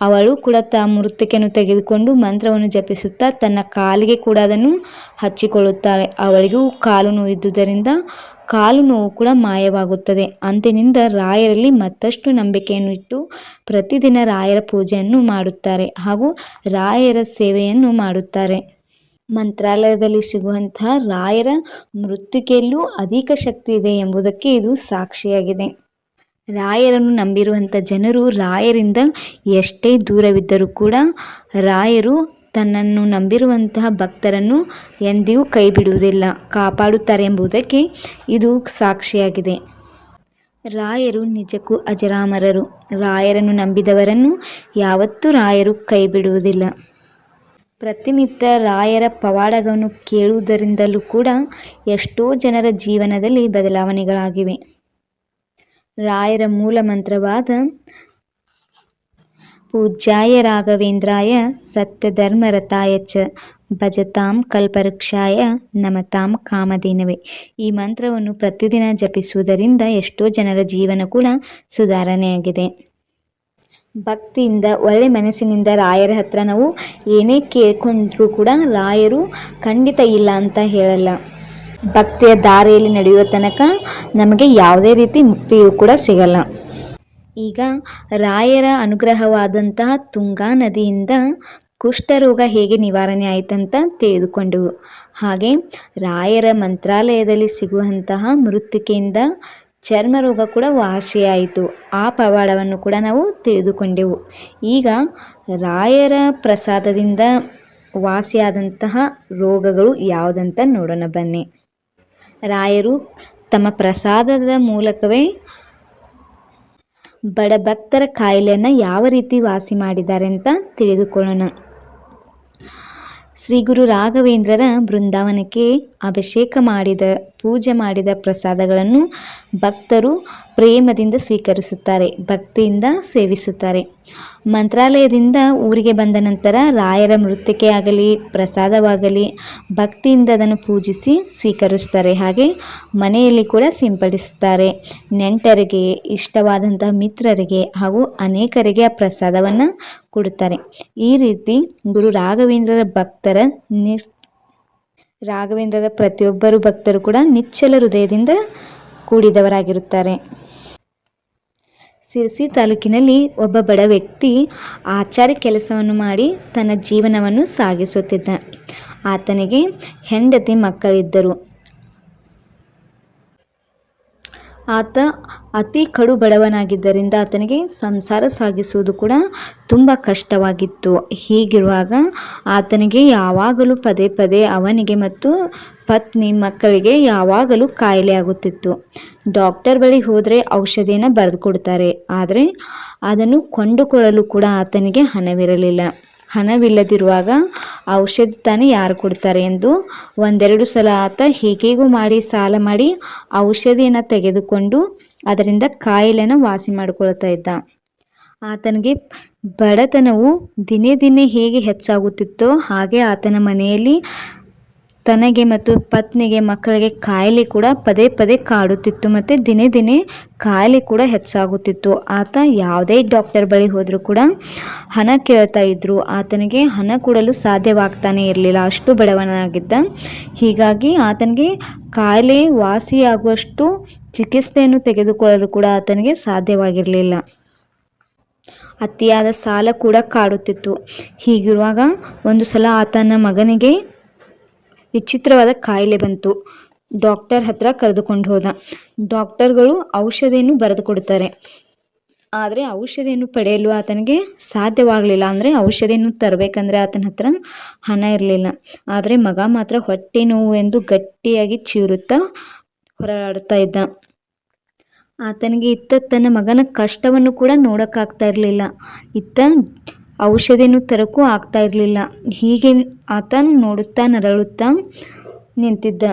S1: ಅವಳು ಕೂಡ ತ ಮೃತ್ತಿಕೆಯನ್ನು ತೆಗೆದುಕೊಂಡು ಮಂತ್ರವನ್ನು ಜಪಿಸುತ್ತಾ ತನ್ನ ಕಾಲಿಗೆ ಕೂಡ ಅದನ್ನು ಹಚ್ಚಿಕೊಳ್ಳುತ್ತಾಳೆ. ಅವಳಿಗೂ ಕಾಲು ನೋವಿದ್ದುದರಿಂದ ಕಾಲು ನೋವು ಕೂಡ ಮಾಯವಾಗುತ್ತದೆ. ಅಂದಿನಿಂದ ರಾಯರಲ್ಲಿ ಮತ್ತಷ್ಟು ನಂಬಿಕೆಯನ್ನು ಇಟ್ಟು ಪ್ರತಿದಿನ ರಾಯರ ಪೂಜೆಯನ್ನು ಮಾಡುತ್ತಾರೆ ಹಾಗೂ ರಾಯರ ಸೇವೆಯನ್ನು ಮಾಡುತ್ತಾರೆ. ಮಂತ್ರಾಲಯದಲ್ಲಿ ಸಿಗುವಂತಹ ರಾಯರ ಮೃತ್ತಿಕೆಯಲ್ಲೂ ಅಧಿಕ ಶಕ್ತಿ ಇದೆ ಎಂಬುದಕ್ಕೆ ಇದು ಸಾಕ್ಷಿಯಾಗಿದೆ. ರಾಯರನ್ನು ನಂಬಿರುವಂಥ ಜನರು ರಾಯರಿಂದ ಎಷ್ಟೇ ದೂರವಿದ್ದರೂ ಕೂಡ ರಾಯರು ತನ್ನನ್ನು ನಂಬಿರುವಂತಹ ಭಕ್ತರನ್ನು ಎಂದಿಗೂ ಕೈ ಬಿಡುವುದಿಲ್ಲ ಕಾಪಾಡುತ್ತಾರೆ ಎಂಬುದಕ್ಕೆ ಇದು ಸಾಕ್ಷಿಯಾಗಿದೆ. ರಾಯರು ನಿಜಕ್ಕೂ ಅಜರಾಮರರು. ರಾಯರನ್ನು ನಂಬಿದವರನ್ನು ಯಾವತ್ತೂ ರಾಯರು ಕೈ ಬಿಡುವುದಿಲ್ಲ ಪ್ರತಿನಿತ್ಯ ರಾಯರ ಪವಾಡಗಳನ್ನು ಕೇಳುವುದರಿಂದಲೂ ಕೂಡ ಎಷ್ಟೋ ಜನರ ಜೀವನದಲ್ಲಿ ಬದಲಾವಣೆಗಳಾಗಿವೆ. ರಾಯರ ಮೂಲ ಮಂತ್ರವಾದ ಪೂಜ್ಯಾಯ ರಾಘವೇಂದ್ರಾಯ ಸತ್ಯಧರ್ಮರತಾಯ ಚ ಭಜತಾಂ ಕಲ್ಪವೃಕ್ಷಾಯ ನಮತಾಂ ಕಾಮಧೇನವೇ. ಈ ಮಂತ್ರವನ್ನು ಪ್ರತಿದಿನ ಜಪಿಸುವುದರಿಂದ ಎಷ್ಟೋ ಜನರ ಜೀವನ ಕೂಡ ಸುಧಾರಣೆಯಾಗಿದೆ. ಭಕ್ತಿಯಿಂದ, ಒಳ್ಳೆ ಮನಸ್ಸಿನಿಂದ ರಾಯರ ಹತ್ರ ನಾವು ಏನೇ ಕೇಳ್ಕೊಂಡ್ರೂ ಕೂಡ ರಾಯರು ಖಂಡಿತ ಇಲ್ಲ ಅಂತ ಹೇಳಲ್ಲ. ಭಕ್ತಿಯ ದಾರಿಯಲ್ಲಿ ನಡೆಯುವ ತನಕ ನಮಗೆ ಯಾವುದೇ ರೀತಿ ಮುಕ್ತಿಯೂ ಕೂಡ ಸಿಗಲ್ಲ. ಈಗ ರಾಯರ ಅನುಗ್ರಹವಾದಂತಹ ತುಂಗಾ ನದಿಯಿಂದ ಕುಷ್ಠರೋಗ ಹೇಗೆ ನಿವಾರಣೆ ಆಯಿತಂತ ತಿಳಿದುಕೊಂಡೆವು. ಹಾಗೆ ರಾಯರ ಮಂತ್ರಾಲಯದಲ್ಲಿ ಸಿಗುವಂತಹ ಮೃತ್ತಿಕೆಯಿಂದ ಚರ್ಮ ರೋಗ ಕೂಡ ವಾಸಿಯಾಯಿತು. ಆ ಪವಾಡವನ್ನು ಕೂಡ ನಾವು ತಿಳಿದುಕೊಂಡೆವು. ಈಗ ರಾಯರ ಪ್ರಸಾದದಿಂದ ವಾಸಿಯಾದಂತಹ ರೋಗಗಳು ಯಾವುದಂತ ನೋಡೋಣ ಬನ್ನಿ. ರಾಯರು ತಮ್ಮ ಪ್ರಸಾದದ ಮೂಲಕವೇ ಬಡ ಭಕ್ತರ ಕಾಯಿಲೆಯನ್ನು ಯಾವ ರೀತಿ ವಾಸಿ ಮಾಡಿದ್ದಾರೆ ಅಂತ ತಿಳಿದುಕೊಳ್ಳೋಣ. ಶ್ರೀ ಗುರು ರಾಘವೇಂದ್ರರ ಬೃಂದಾವನಕ್ಕೆ ಅಭಿಷೇಕ ಮಾಡಿದ ಪೂಜೆ ಮಾಡಿದ ಪ್ರಸಾದಗಳನ್ನು ಭಕ್ತರು ಪ್ರೇಮದಿಂದ ಸ್ವೀಕರಿಸುತ್ತಾರೆ, ಭಕ್ತಿಯಿಂದ ಸೇವಿಸುತ್ತಾರೆ. ಮಂತ್ರಾಲಯದಿಂದ ಊರಿಗೆ ಬಂದ ನಂತರ ರಾಯರ ಮೃತ್ಯಕ್ಕೆ ಆಗಲಿ, ಪ್ರಸಾದವಾಗಲಿ, ಭಕ್ತಿಯಿಂದ ಅದನ್ನು ಪೂಜಿಸಿ ಸ್ವೀಕರಿಸ್ತಾರೆ ಹಾಗೆ ಮನೆಯಲ್ಲಿ ಕೂಡ ಸಿಂಪಡಿಸುತ್ತಾರೆ. ನೆಂಟರಿಗೆ, ಇಷ್ಟವಾದಂತಹ ಮಿತ್ರರಿಗೆ ಹಾಗೂ ಅನೇಕರಿಗೆ ಆ ಪ್ರಸಾದವನ್ನು ಕೊಡುತ್ತಾರೆ. ಈ ರೀತಿ ಗುರು ರಾಘವೇಂದ್ರರ ಭಕ್ತರ ನಿ ರಾಘವೇಂದ್ರರ ಪ್ರತಿಯೊಬ್ಬರು ಭಕ್ತರು ಕೂಡ ನಿಚ್ಚಲ ಹೃದಯದಿಂದ ಕೂಡಿದವರಾಗಿರುತ್ತಾರೆ. ಸಿರ್ಸಿ ತಾಲೂಕಿನಲ್ಲಿ ಒಬ್ಬ ಬಡ ವ್ಯಕ್ತಿ ಆಚಾರ್ಯ ಕೆಲಸವನ್ನು ಮಾಡಿ ತನ್ನ ಜೀವನವನ್ನು ಸಾಗಿಸುತ್ತಿದ್ದ. ಆತನಿಗೆ ಹೆಂಡತಿ ಮಕ್ಕಳಿದ್ದರು. ಆತ ಅತಿ ಕಡು ಬಡವನಾಗಿದ್ದರಿಂದ ಆತನಿಗೆ ಸಂಸಾರ ಸಾಗಿಸುವುದು ಕೂಡ ತುಂಬ ಕಷ್ಟವಾಗಿತ್ತು. ಹೀಗಿರುವಾಗ ಆತನಿಗೆ ಯಾವಾಗಲೂ ಪದೇ ಪದೇ ಅವನಿಗೆ ಮತ್ತು ಪತ್ನಿ ಮಕ್ಕಳಿಗೆ ಯಾವಾಗಲೂ ಕಾಯಿಲೆ ಆಗುತ್ತಿತ್ತು. ಡಾಕ್ಟರ್ ಬಳಿ ಹೋದರೆ ಔಷಧಿಯನ್ನು ಬರೆದು ಕೊಡ್ತಾರೆ ಆದರೆ ಅದನ್ನು ಕೊಂಡುಕೊಳ್ಳಲು ಕೂಡ ಆತನಿಗೆ ಹಣವಿರಲಿಲ್ಲ. ಹಣವಿಲ್ಲದಿರುವಾಗ ಔಷಧಿ ತಾನೇ ಯಾರು ಕೊಡ್ತಾರೆ ಎಂದು ಒಂದೆರಡು ಸಲ ಆತ ಹೇಗೇಗೂ ಮಾಡಿ ಸಾಲ ಮಾಡಿ ಔಷಧಿಯನ್ನು ತೆಗೆದುಕೊಂಡು ಅದರಿಂದ ಕಾಯಿಲೆಯನ್ನು ವಾಸಿ ಮಾಡಿಕೊಳ್ತಾ ಇದ್ದ. ಆತನಿಗೆ ಬಡತನವು ದಿನೇ ದಿನೇ ಹೇಗೆ ಹೆಚ್ಚಾಗುತ್ತಿತ್ತೋ ಹಾಗೆ ಆತನ ಮನೆಯಲ್ಲಿ ತನಗೆ ಮತ್ತು ಪತ್ನಿಗೆ ಮಕ್ಕಳಿಗೆ ಕಾಯಿಲೆ ಕೂಡ ಪದೇ ಪದೇ ಕಾಡುತ್ತಿತ್ತು ಮತ್ತು ದಿನೇ ದಿನೇ ಕಾಯಿಲೆ ಕೂಡ ಹೆಚ್ಚಾಗುತ್ತಿತ್ತು. ಆತ ಯಾವುದೇ ಡಾಕ್ಟರ್ ಬಳಿ ಹೋದರೂ ಕೂಡ ಹಣ ಕೇಳ್ತಾ ಇದ್ದರು ಆತನಿಗೆ ಹಣ ಕೊಡಲು ಸಾಧ್ಯವಾಗ್ತಾನೆ ಇರಲಿಲ್ಲ. ಅಷ್ಟು ಬಡವನಾಗಿದ್ದ ಹೀಗಾಗಿ ಆತನಿಗೆ ಕಾಯಿಲೆ ವಾಸಿಯಾಗುವಷ್ಟು ಚಿಕಿತ್ಸೆಯನ್ನು ತೆಗೆದುಕೊಳ್ಳಲು ಕೂಡ ಆತನಿಗೆ ಸಾಧ್ಯವಾಗಿರಲಿಲ್ಲ. ಅತಿಯಾದ ಸಾಲ ಕೂಡ ಕಾಡುತ್ತಿತ್ತು. ಹೀಗಿರುವಾಗ ಒಂದು ಸಲ ಆತನ ಮಗನಿಗೆ ವಿಚಿತ್ರವಾದ ಕಾಯಿಲೆ ಬಂತು. ಡಾಕ್ಟರ್ ಹತ್ರ ಕರೆದುಕೊಂಡು ಹೋದ. ಡಾಕ್ಟರ್ಗಳು ಔಷಧಿಯನ್ನು ಬರೆದು ಕೊಡ್ತಾರೆ ಆದರೆ ಔಷಧಿಯನ್ನು ಪಡೆಯಲು ಆತನಿಗೆ ಸಾಧ್ಯವಾಗಲಿಲ್ಲ. ಅಂದರೆ ಔಷಧಿಯನ್ನು ತರಬೇಕಂದ್ರೆ ಆತನ ಹತ್ರ ಹಣ ಇರಲಿಲ್ಲ. ಆದರೆ ಮಗ ಮಾತ್ರ ಹೊಟ್ಟೆ ನೋವು ಎಂದು ಗಟ್ಟಿಯಾಗಿ ಚೀರುತ್ತಾ ಹೊರಾಡ್ತಾ ಇದ್ದ. ಆತನಿಗೆ ಇತ್ತ ತನ್ನ ಮಗನ ಕಷ್ಟವನ್ನು ಕೂಡ ನೋಡೋಕ್ಕಾಗ್ತಾ ಇರಲಿಲ್ಲ. ಇತ್ತ ಔಷಧಿಯನ್ನು ತರಕ್ಕೂ ಆಗ್ತಾ ಇರಲಿಲ್ಲ. ಹೀಗೆ ಆತ ನೋಡುತ್ತಾ ನರಳುತ್ತಾ ನಿಂತಿದ್ದ.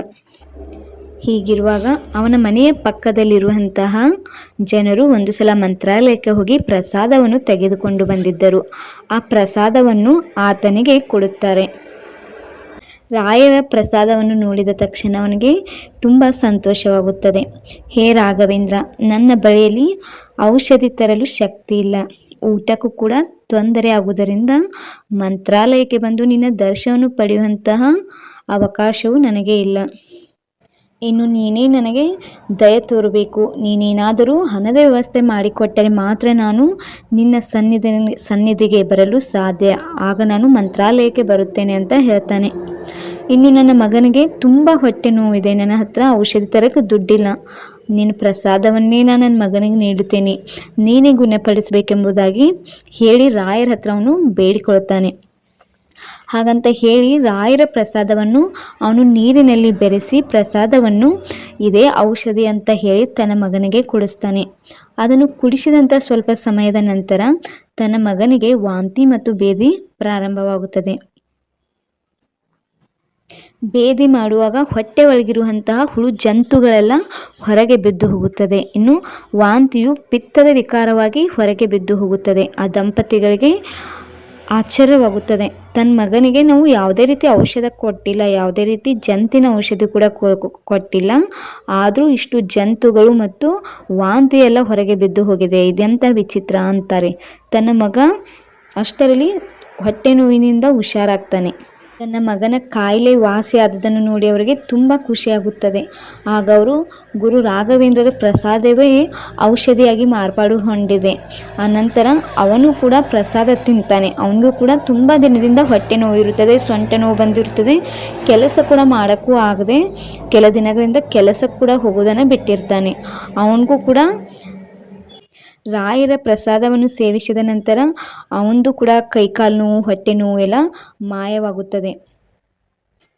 S1: ಹೀಗಿರುವಾಗ ಅವನ ಮನೆಯ ಪಕ್ಕದಲ್ಲಿರುವಂತಹ ಜನರು ಒಂದು ಸಲ ಮಂತ್ರಾಲಯಕ್ಕೆ ಹೋಗಿ ಪ್ರಸಾದವನ್ನು ತೆಗೆದುಕೊಂಡು ಬಂದಿದ್ದರು. ಆ ಪ್ರಸಾದವನ್ನು ಆತನಿಗೆ ಕೊಡುತ್ತಾರೆ. ರಾಯರ ಪ್ರಸಾದವನ್ನು ನೋಡಿದ ತಕ್ಷಣ ಅವನಿಗೆ ತುಂಬ ಸಂತೋಷವಾಗುತ್ತದೆ. ಹೇ ರಾಘವೇಂದ್ರ, ನನ್ನ ಬಳಿಯಲ್ಲಿ ಔಷಧಿ ತರಲು ಶಕ್ತಿ ಇಲ್ಲ ಊಟಕ್ಕೂ ಕೂಡ ತೊಂದರೆ ಆಗುವುದರಿಂದ ಮಂತ್ರಾಲಯಕ್ಕೆ ಬಂದು ನಿನ್ನ ದರ್ಶನವನ್ನು ಪಡೆಯುವಂತಹ ಅವಕಾಶವು ನನಗೆ ಇಲ್ಲ. ಇನ್ನು ನೀನೇ ನನಗೆ ದಯ ತೋರಬೇಕು. ನೀನೇನಾದರೂ ಹಣದ ವ್ಯವಸ್ಥೆ ಮಾಡಿಕೊಟ್ಟರೆ ಮಾತ್ರ ನಾನು ನಿನ್ನ ಸನ್ನಿಧಿ, ಸನ್ನಿಧಿಗೆ ಬರಲು ಸಾಧ್ಯ. ಆಗ ನಾನು ಮಂತ್ರಾಲಯಕ್ಕೆ ಬರುತ್ತೇನೆ ಅಂತ ಹೇಳ್ತಾನೆ. ಇನ್ನು ನನ್ನ ಮಗನಿಗೆ ತುಂಬ ಹೊಟ್ಟೆ ನೋವಿದೆ. ನನ್ನ ಹತ್ರ ಔಷಧಿ ತರಕ್ಕೆ ದುಡ್ಡಿಲ್ಲ. ನಿನ್ನ ಪ್ರಸಾದವನ್ನೇ ನಾನು ನನ್ನ ಮಗನಿಗೆ ನೀಡುತ್ತೇನೆ. ನೀನೇ ಗುಣಪಡಿಸಬೇಕೆಂಬುದಾಗಿ ಹೇಳಿ ರಾಯರ ಹತ್ರ ಅವನು ಬೇಡಿಕೊಳ್ತಾನೆ ಹಾಗಂತ ಹೇಳಿ ರಾಯರ ಪ್ರಸಾದವನ್ನು ಅವನು ನೀರಿನಲ್ಲಿ ಬೆರೆಸಿ ಪ್ರಸಾದವನ್ನು ಇದೇ ಔಷಧಿ ಅಂತ ಹೇಳಿ ತನ್ನ ಮಗನಿಗೆ ಕುಡಿಸ್ತಾನೆ. ಅದನ್ನು ಕುಡಿಸಿದಂಥ ಸ್ವಲ್ಪ ಸಮಯದ ನಂತರ ತನ್ನ ಮಗನಿಗೆ ವಾಂತಿ ಮತ್ತು ಬೇದಿ ಪ್ರಾರಂಭವಾಗುತ್ತದೆ. ಬೇದಿ ಮಾಡುವಾಗ ಹೊಟ್ಟೆ ಒಳಗಿರುವಂತಹ ಹುಳು ಜಂತುಗಳೆಲ್ಲ ಹೊರಗೆ ಬಿದ್ದು ಹೋಗುತ್ತದೆ. ಇನ್ನು ವಾಂತಿಯು ಪಿತ್ತದ ವಿಕಾರವಾಗಿ ಹೊರಗೆ ಬಿದ್ದು ಹೋಗುತ್ತದೆ. ಆ ದಂಪತಿಗಳಿಗೆ ಆಶ್ಚರ್ಯವಾಗುತ್ತದೆ. ತನ್ನ ಮಗನಿಗೆ ನಾವು ಯಾವುದೇ ರೀತಿ ಔಷಧ ಕೊಟ್ಟಿಲ್ಲ, ಯಾವುದೇ ರೀತಿ ಜಂತಿನ ಔಷಧಿ ಕೂಡ ಕೊಟ್ಟಿಲ್ಲ. ಆದರೂ ಇಷ್ಟು ಜಂತುಗಳು ಮತ್ತು ವಾಂತಿ ಎಲ್ಲ ಹೊರಗೆ ಬಿದ್ದು ಹೋಗಿದೆ. ಇದೆಂಥ ವಿಚಿತ್ರ ಅಂತಾರೆ. ತನ್ನ ಮಗ ಅಷ್ಟರಲ್ಲಿ ಹೊಟ್ಟೆ ನೋವಿನಿಂದ ಹುಷಾರಾಗ್ತಾನೆ. ತನ್ನ ಮಗನ ಕಾಯಿಲೆ ವಾಸಿಯಾದದನ್ನು ನೋಡಿ ಅವರಿಗೆ ತುಂಬ ಖುಷಿಯಾಗುತ್ತದೆ. ಆಗ ಅವರು ಗುರು ರಾಘವೇಂದ್ರರ ಪ್ರಸಾದವೇ ಔಷಧಿಯಾಗಿ ಮಾರ್ಪಾಡು ಹೊಂದಿದೆ. ಆನಂತರ ಅವನು ಕೂಡ ಪ್ರಸಾದ ತಿಂತಾನೆ. ಅವನಿಗೂ ಕೂಡ ತುಂಬ ದಿನದಿಂದ ಹೊಟ್ಟೆ ನೋವು ಇರುತ್ತದೆ ಸೊಂಟ ನೋವು ಬಂದಿರುತ್ತದೆ. ಕೆಲಸ ಕೂಡ ಮಾಡೋಕ್ಕೂ ಆಗದೆ, ಕೆಲ ದಿನಗಳಿಂದ ಕೆಲಸಕ್ಕೆ ಕೂಡ ಹೋಗೋದನ್ನು ಬಿಟ್ಟಿರ್ತಾನೆ. ಅವನಿಗೂ ಕೂಡ ರಾಯರ ಪ್ರಸಾದವನ್ನು ಸೇವಿಸಿದ ನಂತರ ಅವಂದು ಕೂಡ ಕೈಕಾಲು ನೋವು ಹೊಟ್ಟೆ ನೋವು ಎಲ್ಲ ಮಾಯವಾಗುತ್ತದೆ.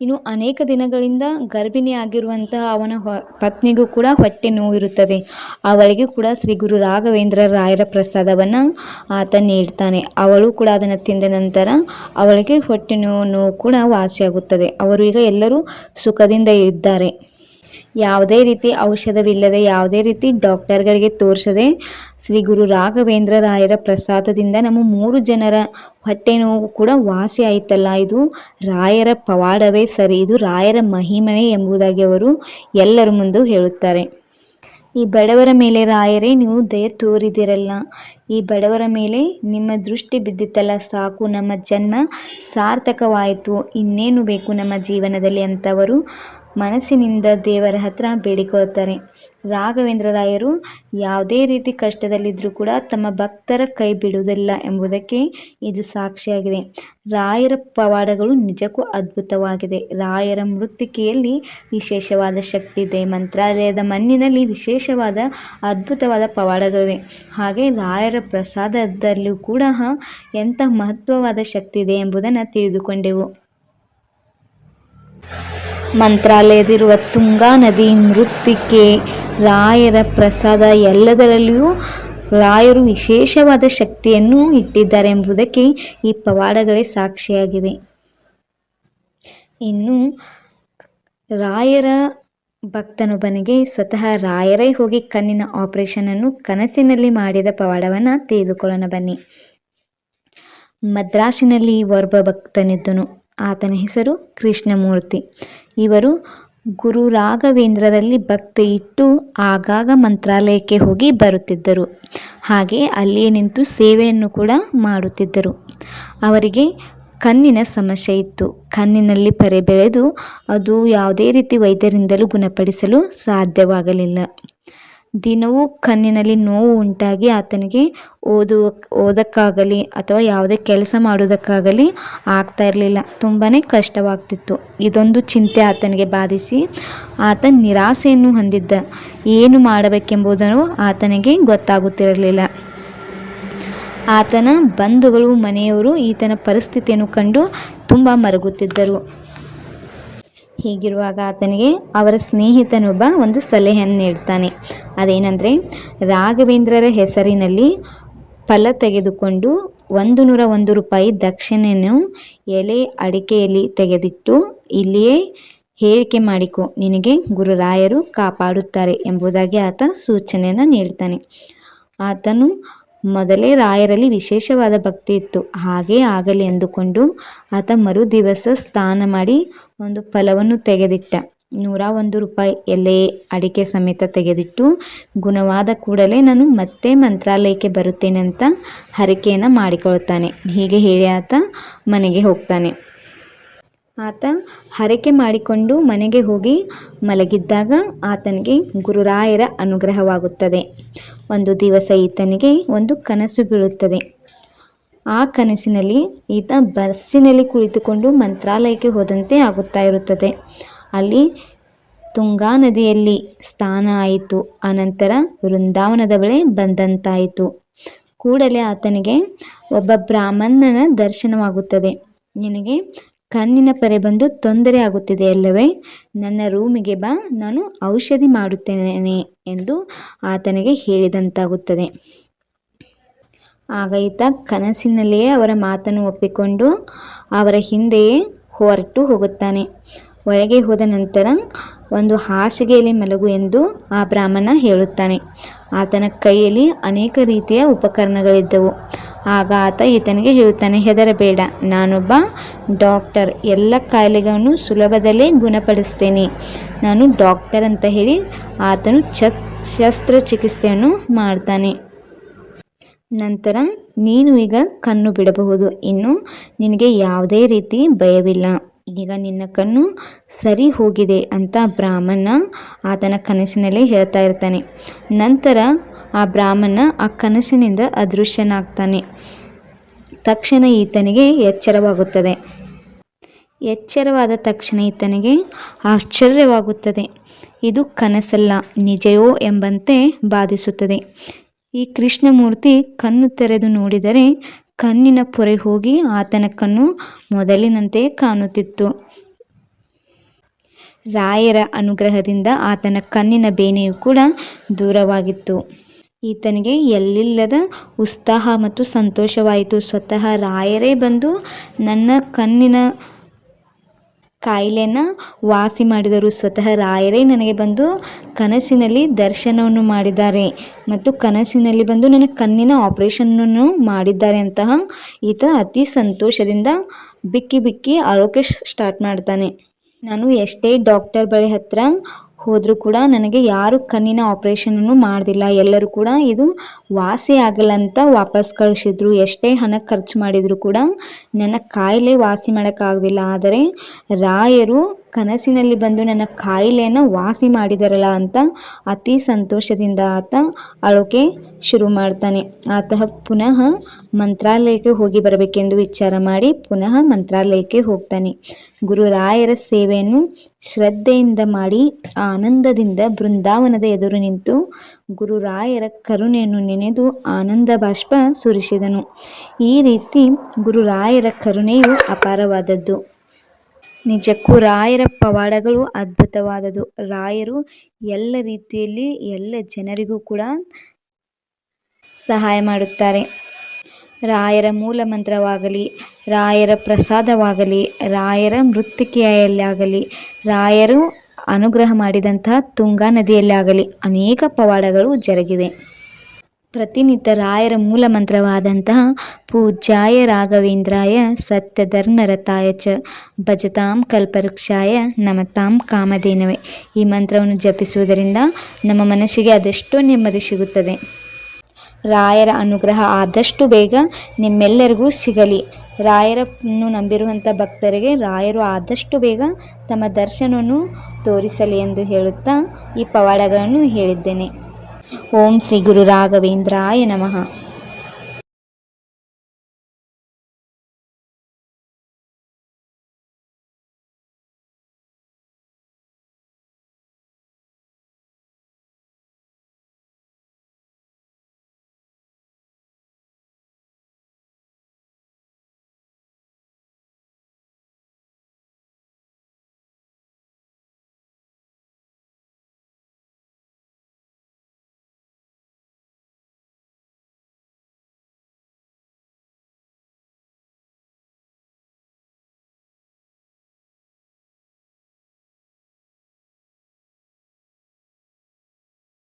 S1: ಇನ್ನು ಅನೇಕ ದಿನಗಳಿಂದ ಗರ್ಭಿಣಿ ಆಗಿರುವಂತಹ ಅವನ ಪತ್ನಿಗೂ ಕೂಡ ಹೊಟ್ಟೆ ನೋವು ಇರುತ್ತದೆ. ಅವಳಿಗೆ ಕೂಡ ಶ್ರೀ ಗುರು ರಾಘವೇಂದ್ರ ರಾಯರ ಪ್ರಸಾದವನ್ನು ಆತ ನೀಡ್ತಾನೆ. ಅವಳು ಕೂಡ ಅದನ್ನು ತಿಂದ ನಂತರ ಅವಳಿಗೆ ಹೊಟ್ಟೆ ನೋವು ನೋವು ಕೂಡ ವಾಸಿಯಾಗುತ್ತದೆ. ಅವರು ಈಗ ಎಲ್ಲರೂ ಸುಖದಿಂದ ಇದ್ದಾರೆ. ಯಾವುದೇ ರೀತಿ ಔಷಧವಿಲ್ಲದೆ, ಯಾವುದೇ ರೀತಿ ಡಾಕ್ಟರ್ಗಳಿಗೆ ತೋರಿಸದೆ ಶ್ರೀ ಗುರು ರಾಘವೇಂದ್ರ ರಾಯರ ಪ್ರಸಾದದಿಂದ ನಮ್ಮ ಮೂರು ಜನರ ಹೊಟ್ಟೆ ನೋವು ಕೂಡ ವಾಸಿ ಆಯಿತಲ್ಲ. ಇದು ರಾಯರ ಪವಾಡವೇ ಸರಿ, ಇದು ರಾಯರ ಮಹಿಮೆ ಎಂಬುದಾಗಿ ಅವರು ಎಲ್ಲರ ಮುಂದೆ ಹೇಳುತ್ತಾರೆ. ಈ ಬಡವರ ಮೇಲೆ ರಾಯರೇ, ನೀವು ದಯ ತೋರಿದಿರಲ್ಲ. ಈ ಬಡವರ ಮೇಲೆ ನಿಮ್ಮ ದೃಷ್ಟಿ ಬಿದ್ದಿತ್ತಲ್ಲ, ಸಾಕು ನಮ್ಮ ಜನ್ಮ ಸಾರ್ಥಕವಾಯಿತು, ಇನ್ನೇನು ಬೇಕು ನಮ್ಮ ಜೀವನದಲ್ಲಿ ಅಂತವರು ಮನಸ್ಸಿನಿಂದ ದೇವರ ಹತ್ರ ಬೇಡಿಕೊಳ್ತಾರೆ ರಾಘವೇಂದ್ರ ರಾಯರು ಯಾವುದೇ ರೀತಿ ಕಷ್ಟದಲ್ಲಿದ್ದರೂ ಕೂಡ ತಮ್ಮ ಭಕ್ತರ ಕೈ ಬಿಡುವುದಿಲ್ಲ ಎಂಬುದಕ್ಕೆ ಇದು ಸಾಕ್ಷಿಯಾಗಿದೆ. ರಾಯರ ಪವಾಡಗಳು ನಿಜಕ್ಕೂ ಅದ್ಭುತವಾಗಿದೆ. ರಾಯರ ಮೃತ್ತಿಕೆಯಲ್ಲಿ ವಿಶೇಷವಾದ ಶಕ್ತಿ ಇದೆ. ಮಂತ್ರಾಲಯದ ಮಣ್ಣಿನಲ್ಲಿ ವಿಶೇಷವಾದ ಅದ್ಭುತವಾದ ಪವಾಡಗಳಿವೆ. ಹಾಗೆ ರಾಯರ ಪ್ರಸಾದದಲ್ಲೂ ಕೂಡ ಎಂಥ ಮಹತ್ವವಾದ ಶಕ್ತಿ ಇದೆ ಎಂಬುದನ್ನು ತಿಳಿದುಕೊಂಡೆವು. ಮಂತ್ರಾಲಯದಿರುವ ತುಂಗಾ ನದಿ ಮೃತ್ತಿಕೆ ರಾಯರ ಪ್ರಸಾದ. ಎಲ್ಲದರಲ್ಲಿಯೂ ರಾಯರು ವಿಶೇಷವಾದ ಶಕ್ತಿಯನ್ನು ಇಟ್ಟಿದ್ದಾರೆ ಎಂಬುದಕ್ಕೆ ಈ ಪವಾಡಗಳೇ ಸಾಕ್ಷಿಯಾಗಿವೆ. ಇನ್ನು ರಾಯರ ಭಕ್ತನೊಬ್ಬನಿಗೆ ಸ್ವತಃ ರಾಯರೇ ಹೋಗಿ ಕಣ್ಣಿನ ಆಪರೇಷನನ್ನು ಕನಸಿನಲ್ಲಿ ಮಾಡಿದ ಪವಾಡವನ್ನು ತಿಳಿದುಕೊಳ್ಳೋಣ ಬನ್ನಿ. ಮದ್ರಾಸಿನಲ್ಲಿ ಓರ್ವ ಭಕ್ತನಿದ್ದನು. ಆತನ ಹೆಸರು ಕೃಷ್ಣಮೂರ್ತಿ. ಇವರು ಗುರು ರಾಘವೇಂದ್ರರಲ್ಲಿ ಭಕ್ತಿ ಇಟ್ಟು ಆಗಾಗ ಮಂತ್ರಾಲಯಕ್ಕೆ ಹೋಗಿ ಬರುತ್ತಿದ್ದರು. ಹಾಗೆ ಅಲ್ಲಿಯೇ ನಿಂತು ಸೇವೆಯನ್ನು ಕೂಡ ಮಾಡುತ್ತಿದ್ದರು. ಅವರಿಗೆ ಕಣ್ಣಿನ ಸಮಸ್ಯೆ ಇತ್ತು. ಕಣ್ಣಿನಲ್ಲಿ ಪರೆ ಬೆಳೆದು ಅದು ಯಾವುದೇ ರೀತಿ ವೈದ್ಯರಿಂದಲೂ ಗುಣಪಡಿಸಲು ಸಾಧ್ಯವಾಗಲಿಲ್ಲ. ದಿನವೂ ಕಣ್ಣಿನಲ್ಲಿ ನೋವು ಉಂಟಾಗಿ ಆತನಿಗೆ ಓದುವ ಓದಕ್ಕಾಗಲಿ ಅಥವಾ ಯಾವುದೇ ಕೆಲಸ ಮಾಡೋದಕ್ಕಾಗಲಿ ಆಗ್ತಾ ಇರಲಿಲ್ಲ. ತುಂಬಾ ಕಷ್ಟವಾಗ್ತಿತ್ತು. ಇದೊಂದು ಚಿಂತೆ ಆತನಿಗೆ ಬಾಧಿಸಿ ಆತ ನಿರಾಸೆಯನ್ನು ಹೊಂದಿದ್ದ. ಏನು ಮಾಡಬೇಕೆಂಬುದನ್ನು ಆತನಿಗೆ ಗೊತ್ತಾಗುತ್ತಿರಲಿಲ್ಲ. ಆತನ ಬಂಧುಗಳು, ಮನೆಯವರು ಈತನ ಪರಿಸ್ಥಿತಿಯನ್ನು ಕಂಡು ತುಂಬ ಮರಗುತ್ತಿದ್ದರು. ಹೀಗಿರುವಾಗ ಆತನಿಗೆ ಅವರ ಸ್ನೇಹಿತನೊಬ್ಬ ಒಂದು ಸಲಹೆಯನ್ನು ನೀಡ್ತಾನೆ. ಅದೇನೆಂದರೆ, ರಾಘವೇಂದ್ರರ ಹೆಸರಿನಲ್ಲಿ ಫಲ ತೆಗೆದುಕೊಂಡು ಒಂದು ನೂರ ಒಂದು ರೂಪಾಯಿ ದಕ್ಷಿಣೆಯನ್ನು ಎಲೆ ಅಡಿಕೆಯಲ್ಲಿ ತೆಗೆದಿಟ್ಟು ಇಲ್ಲಿಯೇ ಹೇಳಿಕೆ ಮಾಡಿಕೊ, ನಿನಗೆ ಗುರುರಾಯರು ಕಾಪಾಡುತ್ತಾರೆ ಎಂಬುದಾಗಿ ಆತ ಸೂಚನೆಯನ್ನು ನೀಡ್ತಾನೆ. ಆತನು ಮೊದಲೇ ರಾಯರಲ್ಲಿ ವಿಶೇಷವಾದ ಭಕ್ತಿ ಇತ್ತು. ಹಾಗೇ ಆಗಲಿ ಎಂದುಕೊಂಡು ಆತ ಮರು ದಿವಸ ಸ್ನಾನ ಮಾಡಿ ಒಂದು ಫಲವನ್ನು ತೆಗೆದಿಟ್ಟ. ನೂರ ಒಂದು ರೂಪಾಯಿ ಎಲೆ ಅಡಿಕೆ ಸಮೇತ ತೆಗೆದಿಟ್ಟು, ಗುಣವಾದ ಕೂಡಲೇ ನಾನು ಮತ್ತೆ ಮಂತ್ರಾಲಯಕ್ಕೆ ಬರುತ್ತೇನೆ ಅಂತ ಹರಕೆಯನ್ನು ಮಾಡಿಕೊಳ್ಳುತ್ತಾನೆ. ಹೀಗೆ ಹೇಳಿ ಆತ ಮನೆಗೆ ಹೋಗ್ತಾನೆ. ಆತ ಹರಕೆ ಮಾಡಿಕೊಂಡು ಮನೆಗೆ ಹೋಗಿ ಮಲಗಿದ್ದಾಗ ಆತನಿಗೆ ಗುರುರಾಯರ ಅನುಗ್ರಹವಾಗುತ್ತದೆ. ಒಂದು ದಿವಸ ಈತನಿಗೆ ಒಂದು ಕನಸು ಬೀಳುತ್ತದೆ. ಆ ಕನಸಿನಲ್ಲಿ ಈತ ಬಸ್ಸಿನಲ್ಲಿ ಕುಳಿತುಕೊಂಡು ಮಂತ್ರಾಲಯಕ್ಕೆ ಹೋದಂತೆ ಆಗುತ್ತಾ ಇರುತ್ತದೆ. ಅಲ್ಲಿ ತುಂಗಾ ನದಿಯಲ್ಲಿ ಸ್ನಾನ ಆಯಿತು. ಅನಂತರ ವೃಂದಾವನದ ಬಳಿ ಬಂದಂತಾಯಿತು. ಕೂಡಲೇ ಆತನಿಗೆ ಒಬ್ಬ ಬ್ರಾಹ್ಮಣನ ದರ್ಶನವಾಗುತ್ತದೆ. ನಿನಗೆ ಕಣ್ಣಿನ ಪರೆ ಬಂದು ತೊಂದರೆ ಆಗುತ್ತಿದೆ ಅಲ್ಲವೇ? ನನ್ನ ರೂಮಿಗೆ ಬಾ. ನಾನು ಔಷಧಿ ಮಾಡುತ್ತೇನೆ ಎಂದು ಆತನಿಗೆ ಹೇಳಿದಂತಾಗುತ್ತದೆ. ಆಗ ಈತ ಕನಸಿನಲ್ಲಿಯೇ ಅವರ ಮಾತನ್ನು ಒಪ್ಪಿಕೊಂಡು ಅವರ ಹಿಂದೆಯೇ ಹೊರಟು ಹೋಗುತ್ತಾನೆ. ಒಳಗೆ ಹೋದ ನಂತರ ಒಂದು ಹಾಸಿಗೆಯಲ್ಲಿ ಮಲಗು ಎಂದು ಆ ಬ್ರಾಹ್ಮಣ ಹೇಳುತ್ತಾನೆ. ಆತನ ಕೈಯಲ್ಲಿ ಅನೇಕ ರೀತಿಯ ಉಪಕರಣಗಳಿದ್ದವು. ಆಗ ಆತ ಈತನಿಗೆ ಹೇಳುತ್ತಾನೆ, ಹೆದರಬೇಡ, ನಾನೊಬ್ಬ ಡಾಕ್ಟರ್. ಎಲ್ಲ ಕಾಯಿಲೆಗಳನ್ನು ಸುಲಭದಲ್ಲೇ ಗುಣಪಡಿಸ್ತೇನೆ. ನಾನು ಡಾಕ್ಟರ್ ಅಂತ ಹೇಳಿ ಆತನು ಶಸ್ತ್ರಚಿಕಿತ್ಸೆಯನ್ನು ಮಾಡ್ತಾನೆ. ನಂತರ ನೀನು ಈಗ ಕಣ್ಣು ಬಿಡಬಹುದು. ಇನ್ನು ನಿನಗೆ ಯಾವುದೇ ರೀತಿ ಭಯವಿಲ್ಲ. ಈಗ ನಿನ್ನ ಕಣ್ಣು ಸರಿ ಹೋಗಿದೆ ಅಂತ ಬ್ರಾಹ್ಮಣ ಆತನ ಕನಸಿನಲ್ಲಿ ಹೇಳ್ತಾ ಇರ್ತಾನೆ. ನಂತರ ಆ ಬ್ರಾಹ್ಮಣ ಆ ಕನಸಿನಿಂದ ಅದೃಶ್ಯನಾಗ್ತಾನೆ. ತಕ್ಷಣ ಈತನಿಗೆ ಎಚ್ಚರವಾಗುತ್ತದೆ. ಎಚ್ಚರವಾದ ತಕ್ಷಣ ಈತನಿಗೆ ಆಶ್ಚರ್ಯವಾಗುತ್ತದೆ. ಇದು ಕನಸಲ್ಲ ನಿಜವೋ ಎಂಬಂತೆ ಬಾಧಿಸುತ್ತದೆ. ಈ ಕೃಷ್ಣಮೂರ್ತಿ ಕಣ್ಣು ತೆರೆದು ನೋಡಿದರೆ ಕಣ್ಣಿನ ಪೊರೆ ಹೋಗಿ ಆತನ ಕಣ್ಣು ಮೊದಲಿನಂತೆ ಕಾಣುತ್ತಿತ್ತು. ರಾಯರ ಅನುಗ್ರಹದಿಂದ ಆತನ ಕಣ್ಣಿನ ಬೇನೆಯು ಕೂಡ ದೂರವಾಗಿತ್ತು. ಈತನಿಗೆ ಎಲ್ಲಿಲ್ಲದ ಉತ್ಸಾಹ ಮತ್ತು ಸಂತೋಷವಾಯಿತು. ಸ್ವತಃ ರಾಯರೇ ಬಂದು ನನ್ನ ಕಣ್ಣಿನ ಕಾಯಿಲೆನ ವಾಸಿ ಮಾಡಿದರು ಸ್ವತಃ ರಾಯರೇ. ನನಗೆ ಬಂದು ಕನಸಿನಲ್ಲಿ ದರ್ಶನವನ್ನು ಮಾಡಿದ್ದಾರೆ. ಮತ್ತು ಕನಸಿನಲ್ಲಿ ಬಂದು ನನ್ನ ಕಣ್ಣಿನ ಆಪರೇಷನ್ನನ್ನು ಮಾಡಿದ್ದಾರೆ ಅಂತಹ ಈತ ಅತಿ ಸಂತೋಷದಿಂದ ಬಿಕ್ಕಿ ಬಿಕ್ಕಿ ಅಳೋಕೆ ಸ್ಟಾರ್ಟ್ ಮಾಡ್ತಾನೆ. ನಾನು ಎಷ್ಟೇ ಡಾಕ್ಟರ್ ಬಳಿ ಹತ್ತಿರ ಹೋದರೂ ಕೂಡ ನನಗೆ ಯಾರು ಕಣ್ಣಿನ ಆಪ್ರೇಷನನ್ನು ಮಾಡಿದಿಲ್ಲ. ಎಲ್ಲರೂ ಕೂಡ ಇದು ವಾಸಿ ಆಗಲ್ಲ ಅಂತ ವಾಪಸ್ ಕಳಿಸಿದ್ರು. ಎಷ್ಟೇ ಹಣ ಖರ್ಚು ಮಾಡಿದರೂ ಕೂಡ ನನ್ನ ಕಾಯಿಲೆ ವಾಸಿ ಮಾಡೋಕ್ಕಾಗಲಿಲ್ಲ ಆದರೆ ರಾಯರು ಕನಸಿನಲ್ಲಿ ಬಂದು ನನ್ನ ಕಾಯಿಲೆಯನ್ನು ವಾಸಿ ಮಾಡಿದಾರಲ್ಲ ಅಂತ ಅತಿ ಸಂತೋಷದಿಂದ ಆತ ಅಳೋಕೆ ಶುರು ಮಾಡ್ತಾನೆ. ಆತ ಪುನಃ ಮಂತ್ರಾಲಯಕ್ಕೆ ಹೋಗಿ ಬರಬೇಕೆಂದು ವಿಚಾರ ಮಾಡಿ ಪುನಃ ಮಂತ್ರಾಲಯಕ್ಕೆ ಹೋಗ್ತಾನೆ. ಗುರುರಾಯರ ಸೇವೆಯನ್ನು ಶ್ರದ್ಧೆಯಿಂದ ಮಾಡಿ ಆನಂದದಿಂದ ಬೃಂದಾವನದ ಎದುರು ನಿಂತು ಗುರುರಾಯರ ಕರುಣೆಯನ್ನು ನೆನೆದು ಆನಂದ ಬಾಷ್ಪ ಸುರಿಸಿದನು. ಈ ರೀತಿ ಗುರುರಾಯರ ಕರುಣೆಯು ಅಪಾರವಾದದ್ದು. ನಿಜಕ್ಕೂ ರಾಯರ ಪವಾಡಗಳು ಅದ್ಭುತವಾದದು ರಾಯರು ಎಲ್ಲ ರೀತಿಯಲ್ಲಿ ಎಲ್ಲ ಜನರಿಗೂ ಕೂಡ ಸಹಾಯ ಮಾಡುತ್ತಾರೆ. ರಾಯರ ಮೂಲ ಮಂತ್ರವಾಗಲಿ, ರಾಯರ ಪ್ರಸಾದವಾಗಲಿ, ರಾಯರ ಮೃತ್ತಿಕೆಯಲ್ಲಾಗಲಿ, ರಾಯರು ಅನುಗ್ರಹ ಮಾಡಿದಂತಹ ತುಂಗಾ ನದಿಯಲ್ಲಾಗಲಿ ಅನೇಕ ಪವಾಡಗಳು ಜರುಗಿವೆ. ಪ್ರತಿನಿತ್ಯ ರಾಯರ ಮೂಲ ಮಂತ್ರವಾದಂತಹ ಪೂಜ್ಯಾಯ ರಾಘವೇಂದ್ರಾಯ ಸತ್ಯಧರ್ಮರತಾಯ ಚ ಭಜತಾಂ ಕಲ್ಪವೃಕ್ಷಾಯ ನಮತಾಂ ಕಾಮಧೇನವೇ. ಈ ಮಂತ್ರವನ್ನು ಜಪಿಸುವುದರಿಂದ ನಮ್ಮ ಮನಸ್ಸಿಗೆ ಅದೆಷ್ಟೋ ನೆಮ್ಮದಿ ಸಿಗುತ್ತದೆ. ರಾಯರ ಅನುಗ್ರಹ ಆದಷ್ಟು ಬೇಗ ನಿಮ್ಮೆಲ್ಲರಿಗೂ ಸಿಗಲಿ. ರಾಯರನ್ನು ನಂಬಿರುವಂಥ ಭಕ್ತರಿಗೆ ರಾಯರು ಆದಷ್ಟು ಬೇಗ ತಮ್ಮ ದರ್ಶನವನ್ನು ತೋರಿಸಲಿ ಎಂದು ಹೇಳುತ್ತಾ ಈ ಪವಾಡಗಳನ್ನು ಹೇಳಿದ್ದೇನೆ. ಓಂ ಶ್ರೀ ಗುರು ರಾಘವೇಂದ್ರಾಯ ನಮಃ